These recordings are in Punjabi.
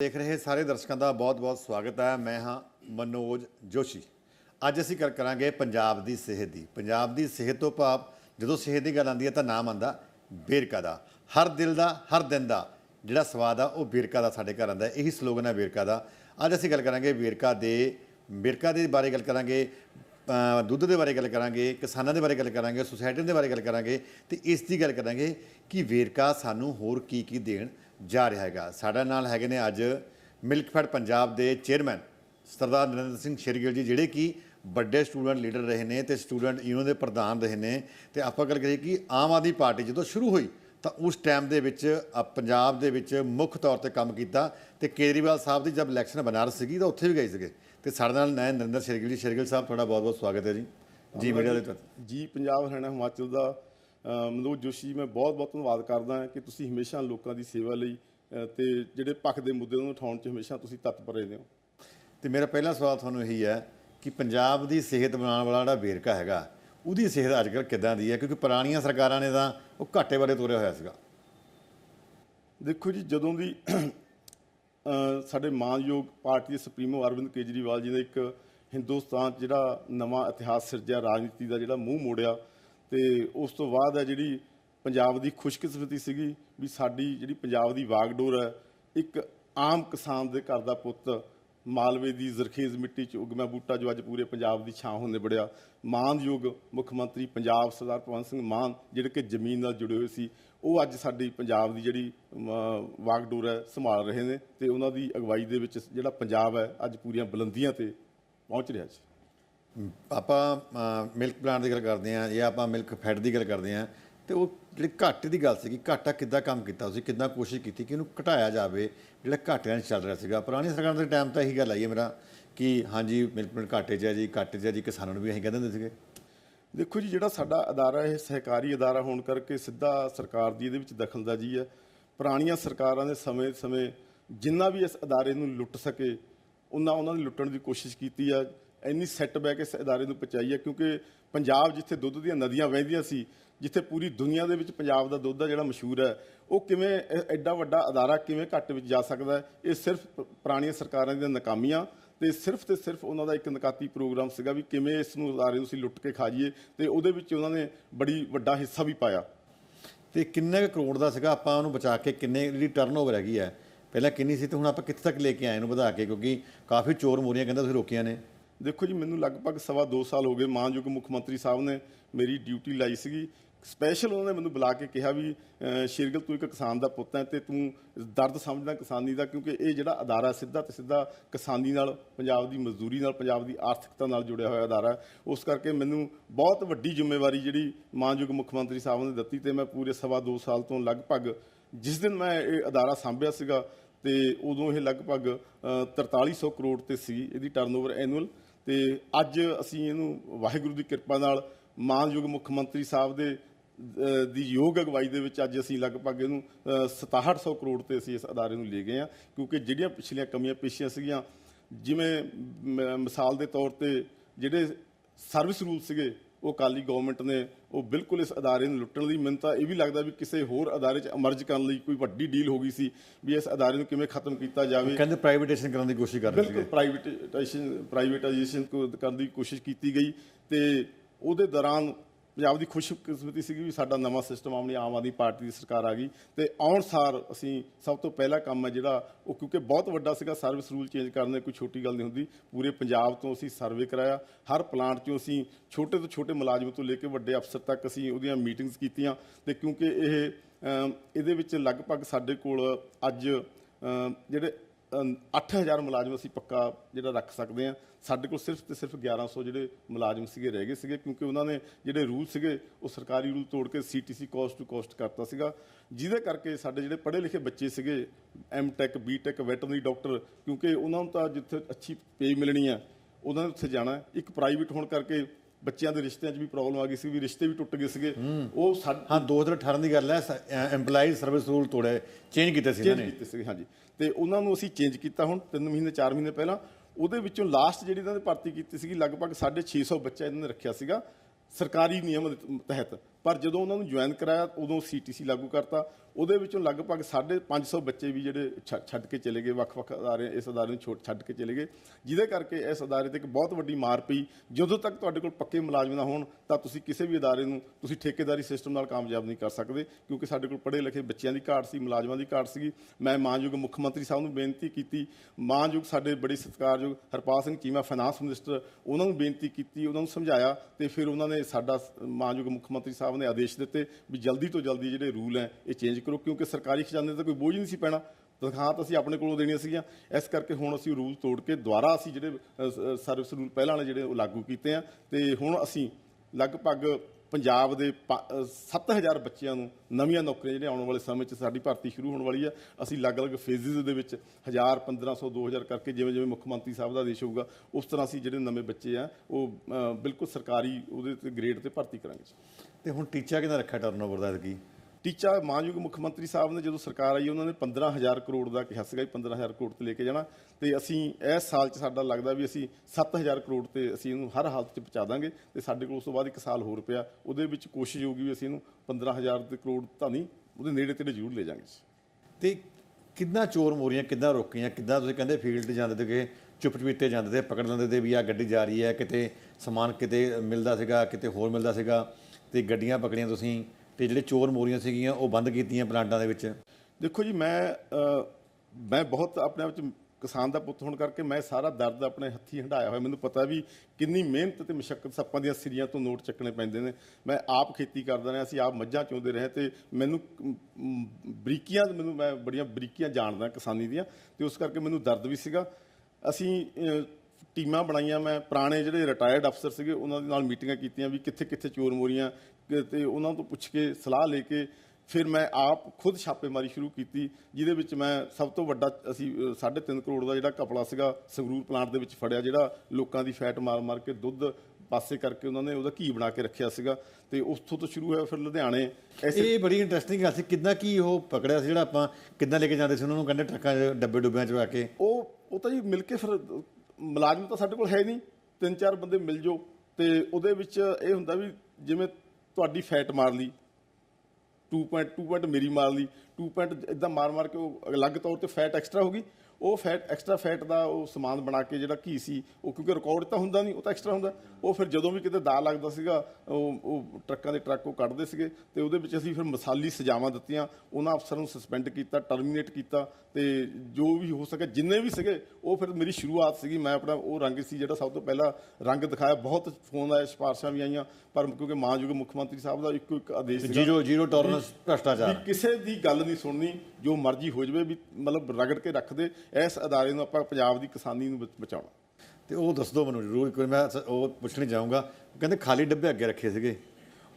ਦੇਖ ਰਹੇ ਸਾਰੇ ਦਰਸ਼ਕਾਂ ਦਾ ਬਹੁਤ-ਬਹੁਤ ਸਵਾਗਤ ਹੈ। ਮੈਂ ਹਾਂ ਮਨੋਜ ਜੋਸ਼ੀ। ਅੱਜ ਅਸੀਂ ਗੱਲ ਕਰਾਂਗੇ ਪੰਜਾਬ ਦੀ ਸਿਹਤ ਦੀ। ਪੰਜਾਬ ਦੀ ਸਿਹਤ ਤੋਂ ਭਾਵ ਜਦੋਂ ਸਿਹਤ ਦੀ ਗੱਲ ਆਉਂਦੀ ਹੈ ਤਾਂ ਨਾਮ ਆਂਦਾ ਵੇਰਕਾ ਦਾ। ਹਰ ਦਿਲ ਦਾ, ਹਰ ਦਿਨ ਦਾ ਜਿਹੜਾ ਸਵਾਦ ਆ, ਉਹ ਵੇਰਕਾ ਦਾ ਸਾਡੇ ਘਰ ਆਂਦਾ ਇਹੀ ਸਲੋਗਨ ਹੈ ਵੇਰਕਾ ਦਾ। ਅੱਜ ਅਸੀਂ ਗੱਲ ਕਰਾਂਗੇ ਵੇਰਕਾ ਦੇ ਵੇਰਕਾ ਦੇ ਬਾਰੇ ਗੱਲ ਕਰਾਂਗੇ ਦੁੱਧ ਦੇ ਬਾਰੇ ਗੱਲ ਕਰਾਂਗੇ, ਕਿਸਾਨਾਂ ਦੇ ਬਾਰੇ ਗੱਲ ਕਰਾਂਗੇ ਸੁਸਾਇਟੀ ਦੇ ਬਾਰੇ ਗੱਲ ਕਰਾਂਗੇ ਤੇ ਇਸ ਦੀ ਗੱਲ ਕਰਾਂਗੇ ਕਿ ਵੇਰਕਾ ਸਾਨੂੰ ਹੋਰ ਕੀ ਕੀ ਦੇਣ। ਜਾ ਰਿਹਾ ਹੈਗਾ। ਸਾਡੇ ਨਾਲ ਹੈਗੇ ਨੇ ਅੱਜ ਮਿਲਕਫੈਡ ਪੰਜਾਬ ਦੇ ਚੇਅਰਮੈਨ ਸਰਦਾਰ ਨਰਿੰਦਰ ਸਿੰਘ ਸ਼ੇਰਗਿਲ ਜੀ ਜਿਹੜੇ ਕਿ ਵੱਡੇ ਸਟੂਡੈਂਟ ਲੀਡਰ ਰਹੇ ਨੇ ਤੇ ਸਟੂਡੈਂਟ ਯੂਨੀਅਨ ਦੇ ਪ੍ਰਧਾਨ ਰਹੇ ਨੇ। ਤੇ ਆਪਾਂ ਗੱਲ ਕਰੀਏ ਕਿ ਆਮ ਆਦਮੀ ਪਾਰਟੀ ਜਦੋਂ ਸ਼ੁਰੂ ਹੋਈ ਤਾਂ ਉਸ ਟਾਈਮ ਦੇ ਵਿੱਚ ਪੰਜਾਬ ਦੇ ਵਿੱਚ ਮੁੱਖ ਤੌਰ ਤੇ ਕੰਮ ਕੀਤਾ ਤੇ ਕੇਜਰੀਵਾਲ ਸਾਹਿਬ ਦੀ ਜਦ ਇਲੈਕਸ਼ਨ ਬਨਾਰਸ ਸੀਗੀ ਤਾਂ ਉੱਥੇ ਵੀ ਗਏ ਸੀਗੇ। ਤੇ ਸਾਡੇ ਨਾਲ ਨੈ ਨਰਿੰਦਰ ਸ਼ੇਰਗਿਲ ਜੀ। ਸ਼ੇਰਗਿਲ ਸਾਹਿਬ ਤੁਹਾਡਾ ਬਹੁਤ ਬਹੁਤ ਸਵਾਗਤ ਹੈ ਜੀ। ਜੀ ਮੀਡੀਆ ਦੇ ਜੀ ਪੰਜਾਬ ਹਰਿਆਣਾ ਹਿਮਾਚਲ ਦਾ ਮਨੋਜ ਜੋਸ਼ੀ ਮੈਂ ਬਹੁਤ ਬਹੁਤ ਧੰਨਵਾਦ ਕਰਦਾ ਕਿ ਤੁਸੀਂ ਹਮੇਸ਼ਾ ਲੋਕਾਂ ਦੀ ਸੇਵਾ ਲਈ ਤੇ ਜਿਹੜੇ ਪੱਖ ਦੇ ਮੁੱਦੇ ਨੂੰ ਉਠਾਉਣ 'ਚ ਹਮੇਸ਼ਾ ਤੁਸੀਂ ਤਤਪਰ ਰਹਿੰਦੇ ਹੋ। ਤੇ ਮੇਰਾ ਪਹਿਲਾ ਸਵਾਲ ਤੁਹਾਨੂੰ ਇਹੀ ਹੈ ਕਿ ਪੰਜਾਬ ਦੀ ਸਿਹਤ ਬਣਾਉਣ ਵਾਲਾ ਜਿਹੜਾ ਵੇਰਕਾ ਹੈਗਾ ਉਹਦੀ ਸਿਹਤ ਅੱਜ ਕੱਲ੍ਹ ਕਿੱਦਾਂ ਦੀ ਹੈ? ਕਿਉਂਕਿ ਪੁਰਾਣੀਆਂ ਸਰਕਾਰਾਂ ਨੇ ਤਾਂ ਉਹ ਘਾਟੇ ਬਾਰੇ ਤੋਰਿਆ ਹੋਇਆ ਸੀਗਾ। ਦੇਖੋ ਜੀ ਜਦੋਂ ਦੀ ਸਾਡੇ ਮਾਨਯੋਗ ਪਾਰਟੀ ਦੇ ਸੁਪਰੀਮੋ ਅਰਵਿੰਦ ਕੇਜਰੀਵਾਲ ਜੀ ਨੇ ਇੱਕ ਹਿੰਦੁਸਤਾਨ ਜਿਹੜਾ ਨਵਾਂ ਇਤਿਹਾਸ ਸਿਰਜਿਆ ਰਾਜਨੀਤੀ ਦਾ ਜਿਹੜਾ ਮੂੰਹ ਮੋੜਿਆ ਤੇ ਉਸ ਤੋਂ ਬਾਅਦ ਹੈ ਜਿਹੜੀ ਪੰਜਾਬ ਦੀ ਖੁਸ਼ਕਿਸਮਤੀ ਸੀਗੀ ਵੀ ਸਾਡੀ ਜਿਹੜੀ ਪੰਜਾਬ ਦੀ ਵਾਗਡੋਰ ਹੈ, ਇੱਕ ਆਮ ਕਿਸਾਨ ਦੇ ਘਰ ਦਾ ਪੁੱਤ ਮਾਲਵੇ ਦੀ ਜ਼ਰਖੇਜ਼ ਮਿੱਟੀ 'ਚ ਉਗਮਾ ਬੂਟਾ ਜੋ ਅੱਜ ਪੂਰੇ ਪੰਜਾਬ ਦੀ ਛਾਂ ਹੁੰਦੇ ਬੜਿਆ ਮਾਨਯੋਗ ਮੁੱਖ ਮੰਤਰੀ ਪੰਜਾਬ ਸਰਦਾਰ ਭਗਵੰਤ ਸਿੰਘ ਮਾਨ, ਜਿਹੜੇ ਕਿ ਜ਼ਮੀਨ ਨਾਲ ਜੁੜੇ ਹੋਏ ਸੀ, ਉਹ ਅੱਜ ਸਾਡੀ ਪੰਜਾਬ ਦੀ ਜਿਹੜੀ ਵਾਗਡੋਰ ਹੈ, ਸੰਭਾਲ ਰਹੇ ਨੇ ਤੇ ਉਹਨਾਂ ਦੀ ਅਗਵਾਈ ਦੇ ਵਿੱਚ ਜਿਹੜਾ ਪੰਜਾਬ ਹੈ, ਅੱਜ ਪੂਰੀਆਂ ਬੁਲੰਦੀਆਂ ਤੇ ਪਹੁੰਚ ਰਿਹਾ ਜੀ। ਆਪਾਂ ਮਿਲਕ ਪਲਾਂਟ ਦੀ ਗੱਲ ਕਰਦੇ ਹਾਂ ਜਾਂ ਆਪਾਂ ਮਿਲਕ ਫੈਟ ਦੀ ਗੱਲ ਕਰਦੇ ਹਾਂ, ਤੇ ਉਹ ਜਿਹੜੀ ਘਾਟੇ ਦੀ ਗੱਲ ਸੀਗੀ, ਘਾਟਾ ਕਿੱਦਾਂ ਕੰਮ ਕੀਤਾ ਤੁਸੀਂ, ਕਿੱਦਾਂ ਕੋਸ਼ਿਸ਼ ਕੀਤੀ ਕਿ ਉਹਨੂੰ ਘਟਾਇਆ ਜਾਵੇ, ਜਿਹੜਾ ਘਾਟਿਆਂ 'ਚ ਚੱਲ ਰਿਹਾ ਸੀਗਾ। ਪੁਰਾਣੀ ਸਰਕਾਰ ਦੇ ਟਾਈਮ ਤਾਂ ਇਹੀ ਗੱਲ ਆਈ ਹੈ ਮੇਰਾ, ਕਿ ਹਾਂਜੀ ਮਿਲਕ ਪਲਾਂਟ ਘਾਟੇ 'ਚ ਹੈ ਜੀ, ਘਾਟੇ 'ਚ ਹੈ ਜੀ, ਕਿਸਾਨਾਂ ਨੂੰ ਵੀ ਅਸੀਂ ਕਹਿੰਦੇ ਹੁੰਦੇ ਸੀਗੇ। ਦੇਖੋ ਜੀ, ਜਿਹੜਾ ਸਾਡਾ ਅਦਾਰਾ, ਇਹ ਸਹਿਕਾਰੀ ਅਦਾਰਾ ਹੋਣ ਕਰਕੇ ਸਿੱਧਾ ਸਰਕਾਰ ਦੀ ਇਹਦੇ ਵਿੱਚ ਦਖਲਅੰਦਾਜ਼ੀ ਹੈ। ਪੁਰਾਣੀਆਂ ਸਰਕਾਰਾਂ ਦੇ ਸਮੇਂ-ਸਮੇਂ ਜਿੰਨਾ ਵੀ ਇਸ ਅਦਾਰੇ ਨੂੰ ਲੁੱਟ ਸਕੇ, ਉਹਨਾਂ ਉਹਨਾਂ ਨੇ ਲੁੱਟਣ ਦੀ ਕੋਸ਼ਿਸ਼ ਕੀਤੀ ਆ। ਇੰਨੀ ਸੈੱਟਬੈਕ ਇਸ ਅਦਾਰੇ ਨੂੰ ਪਹੁੰਚਾਈ ਹੈ, ਕਿਉਂਕਿ ਪੰਜਾਬ ਜਿੱਥੇ ਦੁੱਧ ਦੀਆਂ ਨਦੀਆਂ ਵਹਿੰਦੀਆਂ ਸੀ, ਜਿੱਥੇ ਪੂਰੀ ਦੁਨੀਆ ਦੇ ਵਿੱਚ ਪੰਜਾਬ ਦਾ ਦੁੱਧ ਆ ਜਿਹੜਾ ਮਸ਼ਹੂਰ ਹੈ, ਉਹ ਕਿਵੇਂ ਐਡਾ ਵੱਡਾ ਅਦਾਰਾ ਕਿਵੇਂ ਘੱਟ ਵਿੱਚ ਜਾ ਸਕਦਾ ਇਹ ਸਿਰਫ ਪੁਰਾਣੀਆਂ ਸਰਕਾਰਾਂ ਦੀਆਂ ਨਾਕਾਮੀਆਂ ਤੇ ਸਿਰਫ ਤੇ ਸਿਰਫ ਉਹਨਾਂ ਦਾ ਇੱਕ ਨਕਾਤੀ ਪ੍ਰੋਗਰਾਮ ਸੀਗਾ ਵੀ ਕਿਵੇਂ ਇਸ ਨੂੰ ਅਦਾਰੇ ਨੂੰ ਅਸੀਂ ਲੁੱਟ ਕੇ ਖਾ ਜਾਈਏ ਤੇ ਉਹਦੇ ਵਿੱਚ ਉਹਨਾਂ ਨੇ ਬੜੀ ਵੱਡਾ ਹਿੱਸਾ ਵੀ ਪਾਇਆ। ਤੇ ਕਿੰਨੇ ਕੁ ਕਰੋੜ ਦਾ ਸੀਗਾ, ਆਪਾਂ ਉਹਨੂੰ ਬਚਾ ਕੇ ਕਿੰਨੇ, ਜਿਹੜੀ ਟਰਨਓਵਰ ਹੈਗੀ ਹੈ, ਪਹਿਲਾਂ ਕਿੰਨੀ ਸੀ ਤੇ ਹੁਣ ਆਪਾਂ ਕਿੱਥੇ ਤੱਕ ਲੈ ਕੇ ਆਏ ਇਹਨੂੰ ਵਧਾ ਕੇ, ਕਿਉਂਕਿ ਕਾਫੀ ਚੋਰ ਮੋਰੀਆਂ ਕਹਿੰਦਾ ਤੁਸੀਂ ਰੋਕੀਆਂ ਨੇ। ਦੇਖੋ ਜੀ ਮੈਨੂੰ ਲਗਭਗ ਸਵਾ 2 ਸਾਲ ਹੋ ਗਏ ਮਾਨਯੋਗ ਮੁੱਖ ਮੰਤਰੀ ਸਾਹਿਬ ਨੇ ਮੇਰੀ ਡਿਊਟੀ ਲਾਈ ਸੀਗੀ। ਸਪੈਸ਼ਲ ਉਹਨਾਂ ਨੇ ਮੈਨੂੰ ਬੁਲਾ ਕੇ ਕਿਹਾ ਵੀ ਅਹ, ਤੂੰ ਇੱਕ ਕਿਸਾਨ ਦਾ ਪੁੱਤ ਹੈ ਤੇ ਤੂੰ ਦਰਦ ਸਮਝਦਾ ਕਿਸਾਨੀ ਦਾ ਕਿਉਂਕਿ ਇਹ ਜਿਹੜਾ ਅਦਾਰਾ ਸਿੱਧਾ ਤੇ ਸਿੱਧਾ ਕਿਸਾਨੀ ਨਾਲ ਪੰਜਾਬ ਦੀ ਮਜ਼ਦੂਰੀ ਨਾਲ ਪੰਜਾਬ ਦੀ ਆਰਥਿਕਤਾ ਨਾਲ ਜੁੜਿਆ ਹੋਇਆ ਅਦਾਰਾ ਉਸ ਕਰਕੇ ਮੈਨੂੰ ਬਹੁਤ ਵੱਡੀ ਜ਼ਿੰਮੇਵਾਰੀ ਜਿਹੜੀ ਮਾਨਯੋਗ ਮੁੱਖ ਮੰਤਰੀ ਸਾਹਿਬ ਨੇ ਦਿੱਤੀ ਤੇ ਮੈਂ ਪੂਰੇ ਸਵਾ 2 ਸਾਲ ਤੋਂ ਲਗਭਗ ਜਿਸ ਦਿਨ ਮੈਂ ਇਹ ਅਦਾਰਾ ਸੰਭਿਆ ਸੀਗਾ ਤੇ ਉਦੋਂ ਇਹ ਲਗਭਗ ਅ, 4300 ਕਰੋੜ ਤੇ ਸੀ ਇਹਦੀ ਟਰਨਓਵਰ ਐਨੂਅਲ ਤੇ ਅੱਜ ਅਸੀਂ ਇਹਨੂੰ ਵਾਹਿਗੁਰੂ ਦੀ ਕਿਰਪਾ ਨਾਲ ਮਾਨਯੋਗ ਮੁੱਖ ਮੰਤਰੀ ਸਾਹਿਬ ਦੇ ਦੀ ਯੋਗ ਅਗਵਾਈ ਦੇ ਵਿੱਚ ਅੱਜ ਅਸੀਂ ਲਗਭਗ ਇਹਨੂੰ ਅ, 6700 ਕਰੋੜ ਤੇ ਅਸੀਂ ਇਸ ਅਦਾਰੇ ਨੂੰ ਲੈ ਗਏ ਆ ਕਿਉਂਕਿ ਜਿਹੜੀਆਂ ਪਿਛਲੀਆਂ ਕਮੀਆਂ ਪੇਸ਼ੀਆਂ ਸੀਗੀਆਂ ਜਿਵੇਂ ਮ- ਮਿਸਾਲ ਦੇ ਤੌਰ ਤੇ ਜਿਹੜੇ ਸਰਵਿਸ ਰੂਲ ਸੀਗੇ ਉਹ ਕਾਲੀ ਗਵਰਨਮੈਂਟ ਨੇ ਉਹ ਬਿਲਕੁਲ ਇਸ ਅਦਾਰੇ ਨੂੰ ਲੁੱਟਣ ਲਈ ਮੈਨੂੰ ਤਾਂ ਇਹ ਵੀ ਲੱਗਦਾ ਵੀ ਕਿਸੇ ਹੋਰ ਅਦਾਰੇ 'ਚ ਅਮਰਜ ਕਰਨ ਲਈ ਕੋਈ ਵੱਡੀ ਡੀਲ ਹੋ ਗਈ ਸੀ ਵੀ ਇਸ ਅਦਾਰੇ ਨੂੰ ਕਿਵੇਂ ਖਤਮ ਕੀਤਾ ਜਾਵੇ। ਕਹਿੰਦੇ ਪ੍ਰਾਈਵੇਟੇਸ਼ਨ ਕਰਨ ਦੀ ਕੋਸ਼ਿਸ਼ ਕਰ ਰਹੇ ਬਿਲਕੁਲ ਸੀਗੇ। ਪ੍ਰਾਈਵੇਟਾਈਜੇਸ਼ਨ ਪ੍ਰਾਈਵੇਟਾਈਜੇਸ਼ਨ ਕਰਨ ਦੀ ਕੋਸ਼ਿਸ਼ ਕੀਤੀ ਗਈ ਤੇ ਉਹਦੇ ਦੌਰਾਨ ਪੰਜਾਬ ਦੀ ਖੁਸ਼ਕਿਸਮਤੀ ਸੀਗੀ ਵੀ ਸਾਡਾ ਨਵਾਂ ਸਿਸਟਮ ਆਉਣੀ ਆਮ ਆਦਮੀ ਪਾਰਟੀ ਦੀ ਸਰਕਾਰ ਆ ਗਈ ਤੇ ਆਉਣ ਸਾਰ ਅਸੀਂ ਸਭ ਤੋਂ ਪਹਿਲਾ ਕੰਮ ਹੈ ਜਿਹੜਾ ਉਹ ਕਿਉਂਕਿ ਬਹੁਤ ਵੱਡਾ ਸੀਗਾ ਸਰਵਿਸ ਰੂਲ ਚੇਂਜ ਕਰਨ ਦੀ ਕੋਈ ਛੋਟੀ ਗੱਲ ਨਹੀਂ ਹੁੰਦੀ। ਪੂਰੇ ਪੰਜਾਬ ਤੋਂ ਅਸੀਂ ਸਰਵੇ ਕਰਾਇਆ, ਹਰ ਪਲਾਂਟ 'ਚੋਂ ਅਸੀਂ ਛੋਟੇ ਤੋਂ ਛੋਟੇ ਮੁਲਾਜ਼ਮ ਤੋਂ ਲੈ ਕੇ ਵੱਡੇ ਅਫਸਰ ਤੱਕ ਅਸੀਂ ਉਹਦੀਆਂ ਮੀਟਿੰਗਸ ਕੀਤੀਆਂ ਤੇ ਕਿਉਂਕਿ ਇਹ ਇਹਦੇ ਵਿੱਚ ਲਗਭਗ ਸਾਡੇ ਕੋਲ ਅੱਜ ਜਿਹੜੇ 8000 ਮੁਲਾਜ਼ਮ ਅਸੀਂ ਪੱਕਾ ਜਿਹੜਾ ਰੱਖ ਸਕਦੇ ਹਾਂ। ਸਾਡੇ ਕੋਲ ਸਿਰਫ ਤੇ ਸਿਰਫ 1100 ਜਿਹੜੇ ਮੁਲਾਜ਼ਮ ਸੀਗੇ, ਰਹਿ ਗਏ ਸੀਗੇ, ਕਿਉਂਕਿ ਉਹਨਾਂ ਨੇ ਜਿਹੜੇ ਰੂਲ ਸੀਗੇ, ਉਹ ਸਰਕਾਰੀ ਰੂਲ ਤੋੜ ਕੇ ਸੀਟੀਸੀ ਕੋਸਟ ਟੂ ਕੋਸਟ ਕਰਤਾ ਸੀਗਾ। ਜਿਹਦੇ ਕਰਕੇ ਸਾਡੇ ਜਿਹੜੇ ਪੜ੍ਹੇ ਲਿਖੇ ਬੱਚੇ ਸੀਗੇ M Tech B Tech veterinary doctor ਕਿਉਂਕਿ ਉਹਨਾਂ ਨੂੰ ਤਾਂ ਜਿੱਥੇ ਅੱਛੀ ਪੇ ਮਿਲਣੀ ਆ ਉਹਨਾਂ ਨੇ ਉੱਥੇ ਜਾਣਾ ਇੱਕ ਪ੍ਰਾਈਵੇਟ ਹੋਣ ਕਰਕੇ ਬੱਚਿਆਂ ਦੇ ਰਿਸ਼ਤਿਆਂ 'ਚ ਵੀ ਪ੍ਰੋਬਲਮ ਆ ਗਈ ਸੀ ਵੀ ਰਿਸ਼ਤੇ ਵੀ ਟੁੱਟ ਗਏ ਸੀਗੇ। ਉਹ ਹਾਂ 2018 ਦੀ ਗੱਲ ਹੈ EMPLOYEE ਸਰਵਿਸ ਰੂਲ ਤੋੜੇ ਚੇਂਜ ਕੀਤੇ ਸੀ ਇਹਨਾਂ ਚੇਂਜ ਨੇ। ਕੀਤੇ ਸੀ ਹਾਂਜੀ। ਤੇ ਉਹਨਾਂ ਨੂੰ ਅਸੀਂ ਚੇਂਜ ਕੀਤਾ ਹੁਣ 3 ਮਹੀਨੇ 4 ਮਹੀਨੇ ਪਹਿਲਾਂ। ਉਹਦੇ ਵਿੱਚੋਂ ਲਾਸਟ ਜਿਹੜੀ ਇਹਨਾਂ ਨੇ ਭਰਤੀ ਕੀਤੀ ਸੀਗੀ ਲਗਭਗ 650 ਬੱਚਾ ਇਹਨਾਂ ਨੇ ਰੱਖਿਆ ਸੀਗਾ ਸਰਕਾਰੀ ਨਿਯਮ ਤਹਿਤ। ਪਰ ਜਦੋਂ ਉਹਨਾਂ ਨੂੰ ਜੁਆਇਨ ਕਰਾਇਆ, ਉਦੋਂ ਸੀਟੀਸੀ ਲਾਗੂ ਕਰਤਾ। ਉਹਦੇ ਵਿੱਚੋਂ ਲਗਭਗ 550 ਬੱਚੇ ਵੀ ਜਿਹੜੇ ਛੱਡ- ਛੱਡ ਕੇ ਚਲੇ ਗਏ, ਵੱਖ-ਵੱਖ ਅਦਾਰੇ, ਇਸ ਅਦਾਰੇ ਨੂੰ ਛੋੜ ਛੱਡ ਕੇ ਚਲੇ ਗਏ। ਜਿਹਦੇ ਕਰਕੇ ਇਸ ਅਦਾਰੇ ਤੇ ਇੱਕ ਬਹੁਤ ਵੱਡੀ ਮਾਰ ਪਈ। ਜਦੋਂ ਤੱਕ ਤੁਹਾਡੇ ਕੋਲ ਪੱਕੇ ਮੁਲਾਜ਼ਮ ਨਾ ਹੋਣ, ਤਾਂ ਤੁਸੀਂ ਕਿਸੇ ਵੀ ਅਦਾਰੇ ਨੂੰ, ਤੁਸੀਂ ਠੇਕੇਦਾਰੀ ਸਿਸਟਮ ਨਾਲ ਕਾਮਯਾਬ ਨਹੀਂ ਕਰ ਸਕਦੇ, ਕਿਉਂਕਿ ਸਾਡੇ ਕੋਲ ਪੜ੍ਹੇ ਲਿਖੇ ਬੱਚਿਆਂ ਦੀ ਘਾਟ ਸੀ, ਮੁਲਾਜ਼ਮਾਂ ਦੀ ਘਾਟ ਸੀਗੀ। ਮੈਂ ਮਾਨਯੋਗ ਮੁੱਖ ਮੰਤਰੀ ਸਾਹਿਬ ਨੂੰ ਬੇਨਤੀ ਕੀਤੀ। ਮਾਨਯੋਗ ਸਾਡੇ ਬੜੇ ਸਤਿਕਾਰਯੋਗ ਹਰਪਾਲ ਸਿੰਘ ਚੀਮਾ ਫਾਈਨਾਂਸ ਮਿਨਿਸਟਰ ਉਹਨਾਂ ਨੂੰ ਬੇਨਤੀ ਕੀਤੀ, ਉਹਨਾਂ ਨੂੰ ਸਮਝਾਇਆ ਤੇ ਫਿਰ ਉਹਨਾਂ ਨੇ ਸਾਡਾ ਸ- ਮਾਨਯੋਗ ਮੁੱਖ ਮੰਤਰੀ ਸਾਹਿਬ ਨੇ ਆਦੇਸ਼ ਦਿੱਤੇ ਵੀ ਜਲਦੀ ਤੋਂ ਜਲਦੀ ਜਿਹੜੇ ਰੂਲ ਹੈ, ਇਹ ਚੇਂਜ ਕਰੋ, ਕਿਉਂਕਿ ਸਰਕਾਰੀ ਖਜ਼ਾਨੇ ਤੇ ਕੋਈ ਬੋਝ ਨਹੀਂ ਸੀ ਪੈਣਾ। ਤਨਖਾਹ ਤਾਂ ਅਸੀਂ ਆਪਣੇ ਕੋਲੋਂ ਦੇਣੀਆਂ ਸੀਗੀਆਂ। ਇਸ ਕਰਕੇ ਹੁਣ ਅਸੀਂ ਰੂਲ ਤੋੜ ਕੇ ਦੁਬਾਰਾ ਅਸੀਂ ਜਿਹੜੇ ਸਰਵਿਸ ਰੂਲ ਪਹਿਲਾਂ ਵਾਲੇ ਜਿਹੜੇ ਉਹ ਲਾਗੂ ਕੀਤੇ ਆ। ਤੇ ਹੁਣ ਅਸੀਂ ਲਗਭਗ ਪੰਜਾਬ ਦੇ 7000 ਬੱਚਿਆਂ ਨੂੰ ਨਵੀਆਂ ਨੌਕਰੀਆਂ ਜਿਹੜੀਆਂ ਆਉਣ ਵਾਲੇ ਸਮੇਂ 'ਚ ਸਾਡੀ ਭਰਤੀ ਸ਼ੁਰੂ ਹੋਣ ਵਾਲੀ ਆ। ਅਸੀਂ ਅਲੱਗ-ਅਲੱਗ ਫੇਜ਼ਿਸ ਦੇ ਵਿੱਚ 1000 1500 2000 ਕਰਕੇ ਜਿਵੇਂ ਜਿਵੇਂ ਮੁੱਖ ਮੰਤਰੀ ਸਾਹਿਬ ਦਾ ਆਦੇਸ਼ ਹੋਊਗਾ, ਉਸ ਤਰ੍ਹਾਂ ਅਸੀਂ ਜਿਹੜੇ ਨਵੇਂ ਬੱਚੇ ਆ, ਉਹ ਬਿਲਕੁਲ ਸਰਕਾਰੀ ਉਹਦੇ ਤੇ ਗ੍ਰੇਡ ਤੇ ਭਰਤੀ ਕਰਾਂਗੇ ਤੇ ਹੁਣ ਟੀਚਾ ਕਿਹਦਾ ਰੱਖਿਆ ਟਰਨਓਵਰ ਦਾ ਕੀ ਟੀਚਾ ਮਾਨਯੋਗ ਮੁੱਖ ਮੰਤਰੀ ਸਾਹਿਬ ਨੇ ਜਦੋਂ ਸਰਕਾਰ ਆਈ, ਉਹਨਾਂ ਨੇ 15000 ਕਰੋੜ ਦਾ ਕਿਹਾ ਸੀਗਾ 15000 ਕਰੋੜ ਤੇ ਲੈ ਕੇ ਜਾਣਾ ਤੇ ਅਸੀਂ ਇਸ ਸਾਲ 'ਚ ਸਾਡਾ ਲੱਗਦਾ ਵੀ ਅਸੀਂ 7000 ਕਰੋੜ ਤੇ ਅਸੀਂ ਇਹਨੂੰ ਹਰ ਹਾਲਤ 'ਚ ਪਹੁੰਚਾ ਦਾਂਗੇ ਤੇ ਸਾਡੇ ਕੋਲ ਉਸ ਤੋਂ ਬਾਅਦ ਇੱਕ ਸਾਲ ਹੋਰ ਪਿਆ। ਉਹਦੇ ਵਿੱਚ ਕੋਸ਼ਿਸ਼ ਹੋਊਗੀ ਵੀ ਅਸੀਂ ਇਹਨੂੰ 15000 ਦੇ ਕਰੋੜ ਤਾਂ ਨਹੀਂ, ਉਹਦੇ ਨੇੜੇ ਤੇੜੇ ਜ਼ਰੂਰ ਲੈ ਜਾਾਂਗੇ ਤੇ ਕਿੱਦਾਂ ਚੋਰ ਮੋਰੀਆਂ ਕਿੱਦਾਂ ਰੋਕੀਆਂ ਕਿੱਦਾਂ ਤੁਸੀਂ ਕਹਿੰਦੇ ਫੀਲਡ ਤੇ ਜਾਂਦੇ ਤੇ ਚੁੱਪ ਚੁਪੀਤੇ ਜਾਂਦੇ ਤੇ ਪਕੜ ਲੈਂਦੇ ਤੇ ਵੀ ਆ ਗੱਡੀ ਜਾ ਰਹੀ ਹੈ, ਕਿਤੇ ਸਮਾਨ ਕਿਤੇ ਮਿਲਦਾ ਸੀਗਾ, ਕਿਤੇ ਹੋਰ ਮਿਲਦਾ ਸੀਗਾ ਤੇ ਗੱਡੀਆਂ ਪਕੜੀਆਂ ਤੁਸੀਂ। ਤੇ ਜਿਹੜੇ ਚੋਰ ਮੋਰੀਆਂ ਸੀਗੀਆਂ, ਉਹ ਬੰਦ ਕੀਤੀਆਂ ਪਲਾਂਟਾਂ ਦੇ ਵਿੱਚ? ਦੇਖੋ ਜੀ, ਮੈਂ ਮੈਂ ਬਹੁਤ ਆਪਣੇ ਆਪ ਚ ਕਿਸਾਨ ਦਾ ਪੁੱਤ ਹੋਣ ਕਰਕੇ ਮੈਂ ਸਾਰਾ ਦਰਦ ਆਪਣੇ ਹੱਥੀ ਹੰਡਾਇਆ ਹੋਇਆ। ਮੈਨੂੰ ਪਤਾ ਵੀ ਕਿੰਨੀ ਮਿਹਨਤ ਤੇ ਮੁਸ਼ਕਲ ਸੱਪਾਂ ਦੀਆਂ ਸਿਰੀਆਂ ਤੋਂ ਨੋਟ ਚੱਕਣੇ ਪੈਂਦੇ ਨੇ। ਮੈਂ ਆਪ ਖੇਤੀ ਕਰਦਾ ਰਿਹਾ, ਅਸੀਂ ਆਪ ਮੱਝਾਂ ਚੋਂਦੇ ਰਹੇ ਤੇ ਮੈਨੂੰ ਬਰੀਕੀਆਂ, ਮੈਨੂੰ ਮੈਂ ਬੜੀਆਂ ਬਰੀਕੀਆਂ ਜਾਣਦਾ ਕਿਸਾਨੀ ਦੀਆਂ ਤੇ ਉਸ ਕਰਕੇ ਮੈਨੂੰ ਦਰਦ ਵੀ ਸੀਗਾ। ਅਸੀਂ ਟੀਮਾਂ ਬਣਾਈਆਂ, ਮੈਂ ਪੁਰਾਣੇ ਜਿਹੜੇ ਰਿਟਾਇਰਡ ਅਫਸਰ ਸੀਗੇ, ਉਹਨਾਂ ਦੇ ਨਾਲ ਮੀਟਿੰਗਾਂ ਕੀਤੀਆਂ ਵੀ ਕਿੱਥੇ ਕਿੱਥੇ ਚੋਰ ਮੋਰੀਆਂ ਤੇ ਉਹਨਾਂ ਤੋਂ ਪੁੱਛ ਕੇ ਸਲਾਹ ਲੈ ਕੇ ਫਿਰ ਮੈਂ ਆਪ ਖੁਦ ਛਾਪੇਮਾਰੀ ਸ਼ੁਰੂ ਕੀਤੀ ਜਿਹਦੇ ਵਿੱਚ ਮੈਂ ਸਭ ਤੋਂ ਵੱਡਾ ਅਸੀਂ ਅ, ਸਾਢੇ ਤਿੰਨ ਕਰੋੜ ਦਾ ਜਿਹੜਾ ਕਪੜਾ ਸੀਗਾ ਸੰਗਰੂਰ ਪਲਾਂਟ ਦੇ ਵਿੱਚ ਫੜਿਆ ਜਿਹੜਾ ਲੋਕਾਂ ਦੀ ਫੈਟ ਮਾਰ-ਮਾਰ ਕੇ ਦੁੱਧ ਪਾਸੇ ਕਰਕੇ ਉਹਨਾਂ ਨੇ ਉਹਦਾ ਘੀ ਬਣਾ ਕੇ ਰੱਖਿਆ ਸੀਗਾ ਤੇ ਉੱਥੋਂ ਤੋਂ ਸ਼ੁਰੂ ਹੋਇਆ ਫਿਰ ਲੁਧਿਆਣੇ। ਇਹ ਬੜੀ ਇੰਟਰਸਟਿੰਗ ਗੱਲ ਸੀ ਕਿੱਦਾਂ ਕੀ ਉਹ ਪਕੜਿਆ ਸੀ ਜਿਹੜਾ ਆਪਾਂ ਕਿੱਦਾਂ ਲੈ ਕੇ ਜਾਂਦੇ ਸੀ ਉਹਨਾਂ ਨੂੰ ਕਹਿੰਦੇ ਟਰੱਕਾਂ ਡੱਬੇ ਡੁੱਬਿਆਂ 'ਚ ਪਾ ਕੇ? ਉਹ ਉਹ ਤਾਂ ਜੀ ਮਿਲ ਕੇ ਫਿਰ ਮੁਲਾਜ਼ਮ ਤਾਂ ਸਾਡੇ ਕੋਲ ਹੈ ਨਹੀਂ ਤਿੰਨ ਚਾਰ ਬੰਦੇ ਮਿਲ ਜਾਓ ਤੇ ਉਹਦੇ ਵਿੱਚ ਇਹ ਹੁੰਦਾ ਵੀ ਜਿਵੇਂ ਤੁਹਾਡੀ ਫੈਟ ਮਾਰ ਲਈ 2.2 ਪੁਆਇੰਟ ਮੇਰੀ ਮਾਰ ਲਈ 2 ਪੁਆਇੰਟ ਇਦਾਂ ਮਾਰ ਮਾਰ ਕੇ ਉਹ ਅਲੱਗ ਤੌਰ ਤੇ ਫੈਟ ਐਕਸਟਰਾ ਹੋ ਗਈ। ਉਹ ਫੈਟ, ਐਕਸਟਰਾ ਫੈਟ ਦਾ ਉਹ ਸਮਾਨ ਬਣਾ ਕੇ ਜਿਹੜਾ ਘੀ ਸੀ, ਉਹ ਕਿਉਂਕਿ ਰਿਕਾਰਡ ਤਾਂ ਹੁੰਦਾ ਨਹੀਂ, ਉਹ ਤਾਂ ਐਕਸਟਰਾ ਹੁੰਦਾ। ਉਹ ਫਿਰ ਜਦੋਂ ਵੀ ਕਿਤੇ ਦਾ ਲੱਗਦਾ ਸੀਗਾ, ਉਹ ਉਹ ਟਰੱਕਾਂ ਦੇ ਟਰੱਕ ਉਹ ਕੱਢਦੇ ਸੀਗੇ ਤੇ ਉਹਦੇ ਵਿੱਚ ਅਸੀਂ ਫਿਰ ਮਸਾਲੀ ਸਜ਼ਾਵਾਂ ਦਿੱਤੀਆਂ। ਉਹਨਾਂ ਅਫਸਰਾਂ ਨੂੰ ਸਸਪੈਂਡ ਕੀਤਾ ਟਰਮੀਨੇਟ ਕੀਤਾ ਤੇ ਜੋ ਵੀ ਹੋ ਸਕੇ, ਜਿੰਨੇ ਵੀ ਸੀਗੇ, ਉਹ ਫਿਰ ਮੇਰੀ ਸ਼ੁਰੂਆਤ ਸੀਗੀ। ਮੈਂ ਆਪਣਾ ਉਹ ਰੰਗ ਸੀ ਜਿਹੜਾ ਸਭ ਤੋਂ ਪਹਿਲਾਂ ਰੰਗ ਦਿਖਾਇਆ। ਬਹੁਤ ਫੋਨ ਆਏ, ਸਿਫਾਰਸ਼ਾਂ ਵੀ ਆਈਆਂ। ਪਰ ਕਿਉਂਕਿ ਮਾਨਯੋਗ ਮੁੱਖ ਮੰਤਰੀ ਸਾਹਿਬ ਦਾ ਇੱਕੋ ਇੱਕ ਆਦੇਸ਼ ਸੀਗਾ ਜ਼ੀਰੋ ਜ਼ੀਰੋ ਟੋਲਰੈਂਸ ਭ੍ਰਸ਼ਟਾਚਾਰ। ਵੀ ਕਿਸੇ ਦੀ ਗੱਲ ਨਹੀਂ ਸੁਣਨੀ ਜੋ ਮਰਜ਼ੀ ਹੋ ਜਾਵੇ ਵੀ ਮਤਲਬ ਰਗੜ ਕੇ ਰੱਖਦੇ ਇਸ ਅਦਾਰੇ ਨੂੰ ਆਪਾਂ ਪੰਜਾਬ ਦੀ ਕਿਸਾਨੀ ਨੂੰ ਬਚ- ਬਚਾਉਣਾ। ਤੇ ਉਹ ਦੱਸ ਦਿਓ ਮੈਨੂੰ ਜ਼ਰੂਰ ਇੱਕ ਵਾਰ ਮੈਂ ਉਹ ਪੁੱਛਣੀ ਉਹ ਕਹਿੰਦੇ ਖਾਲੀ ਡੱਬੇ ਅੱਗੇ ਰੱਖੇ ਸੀਗੇ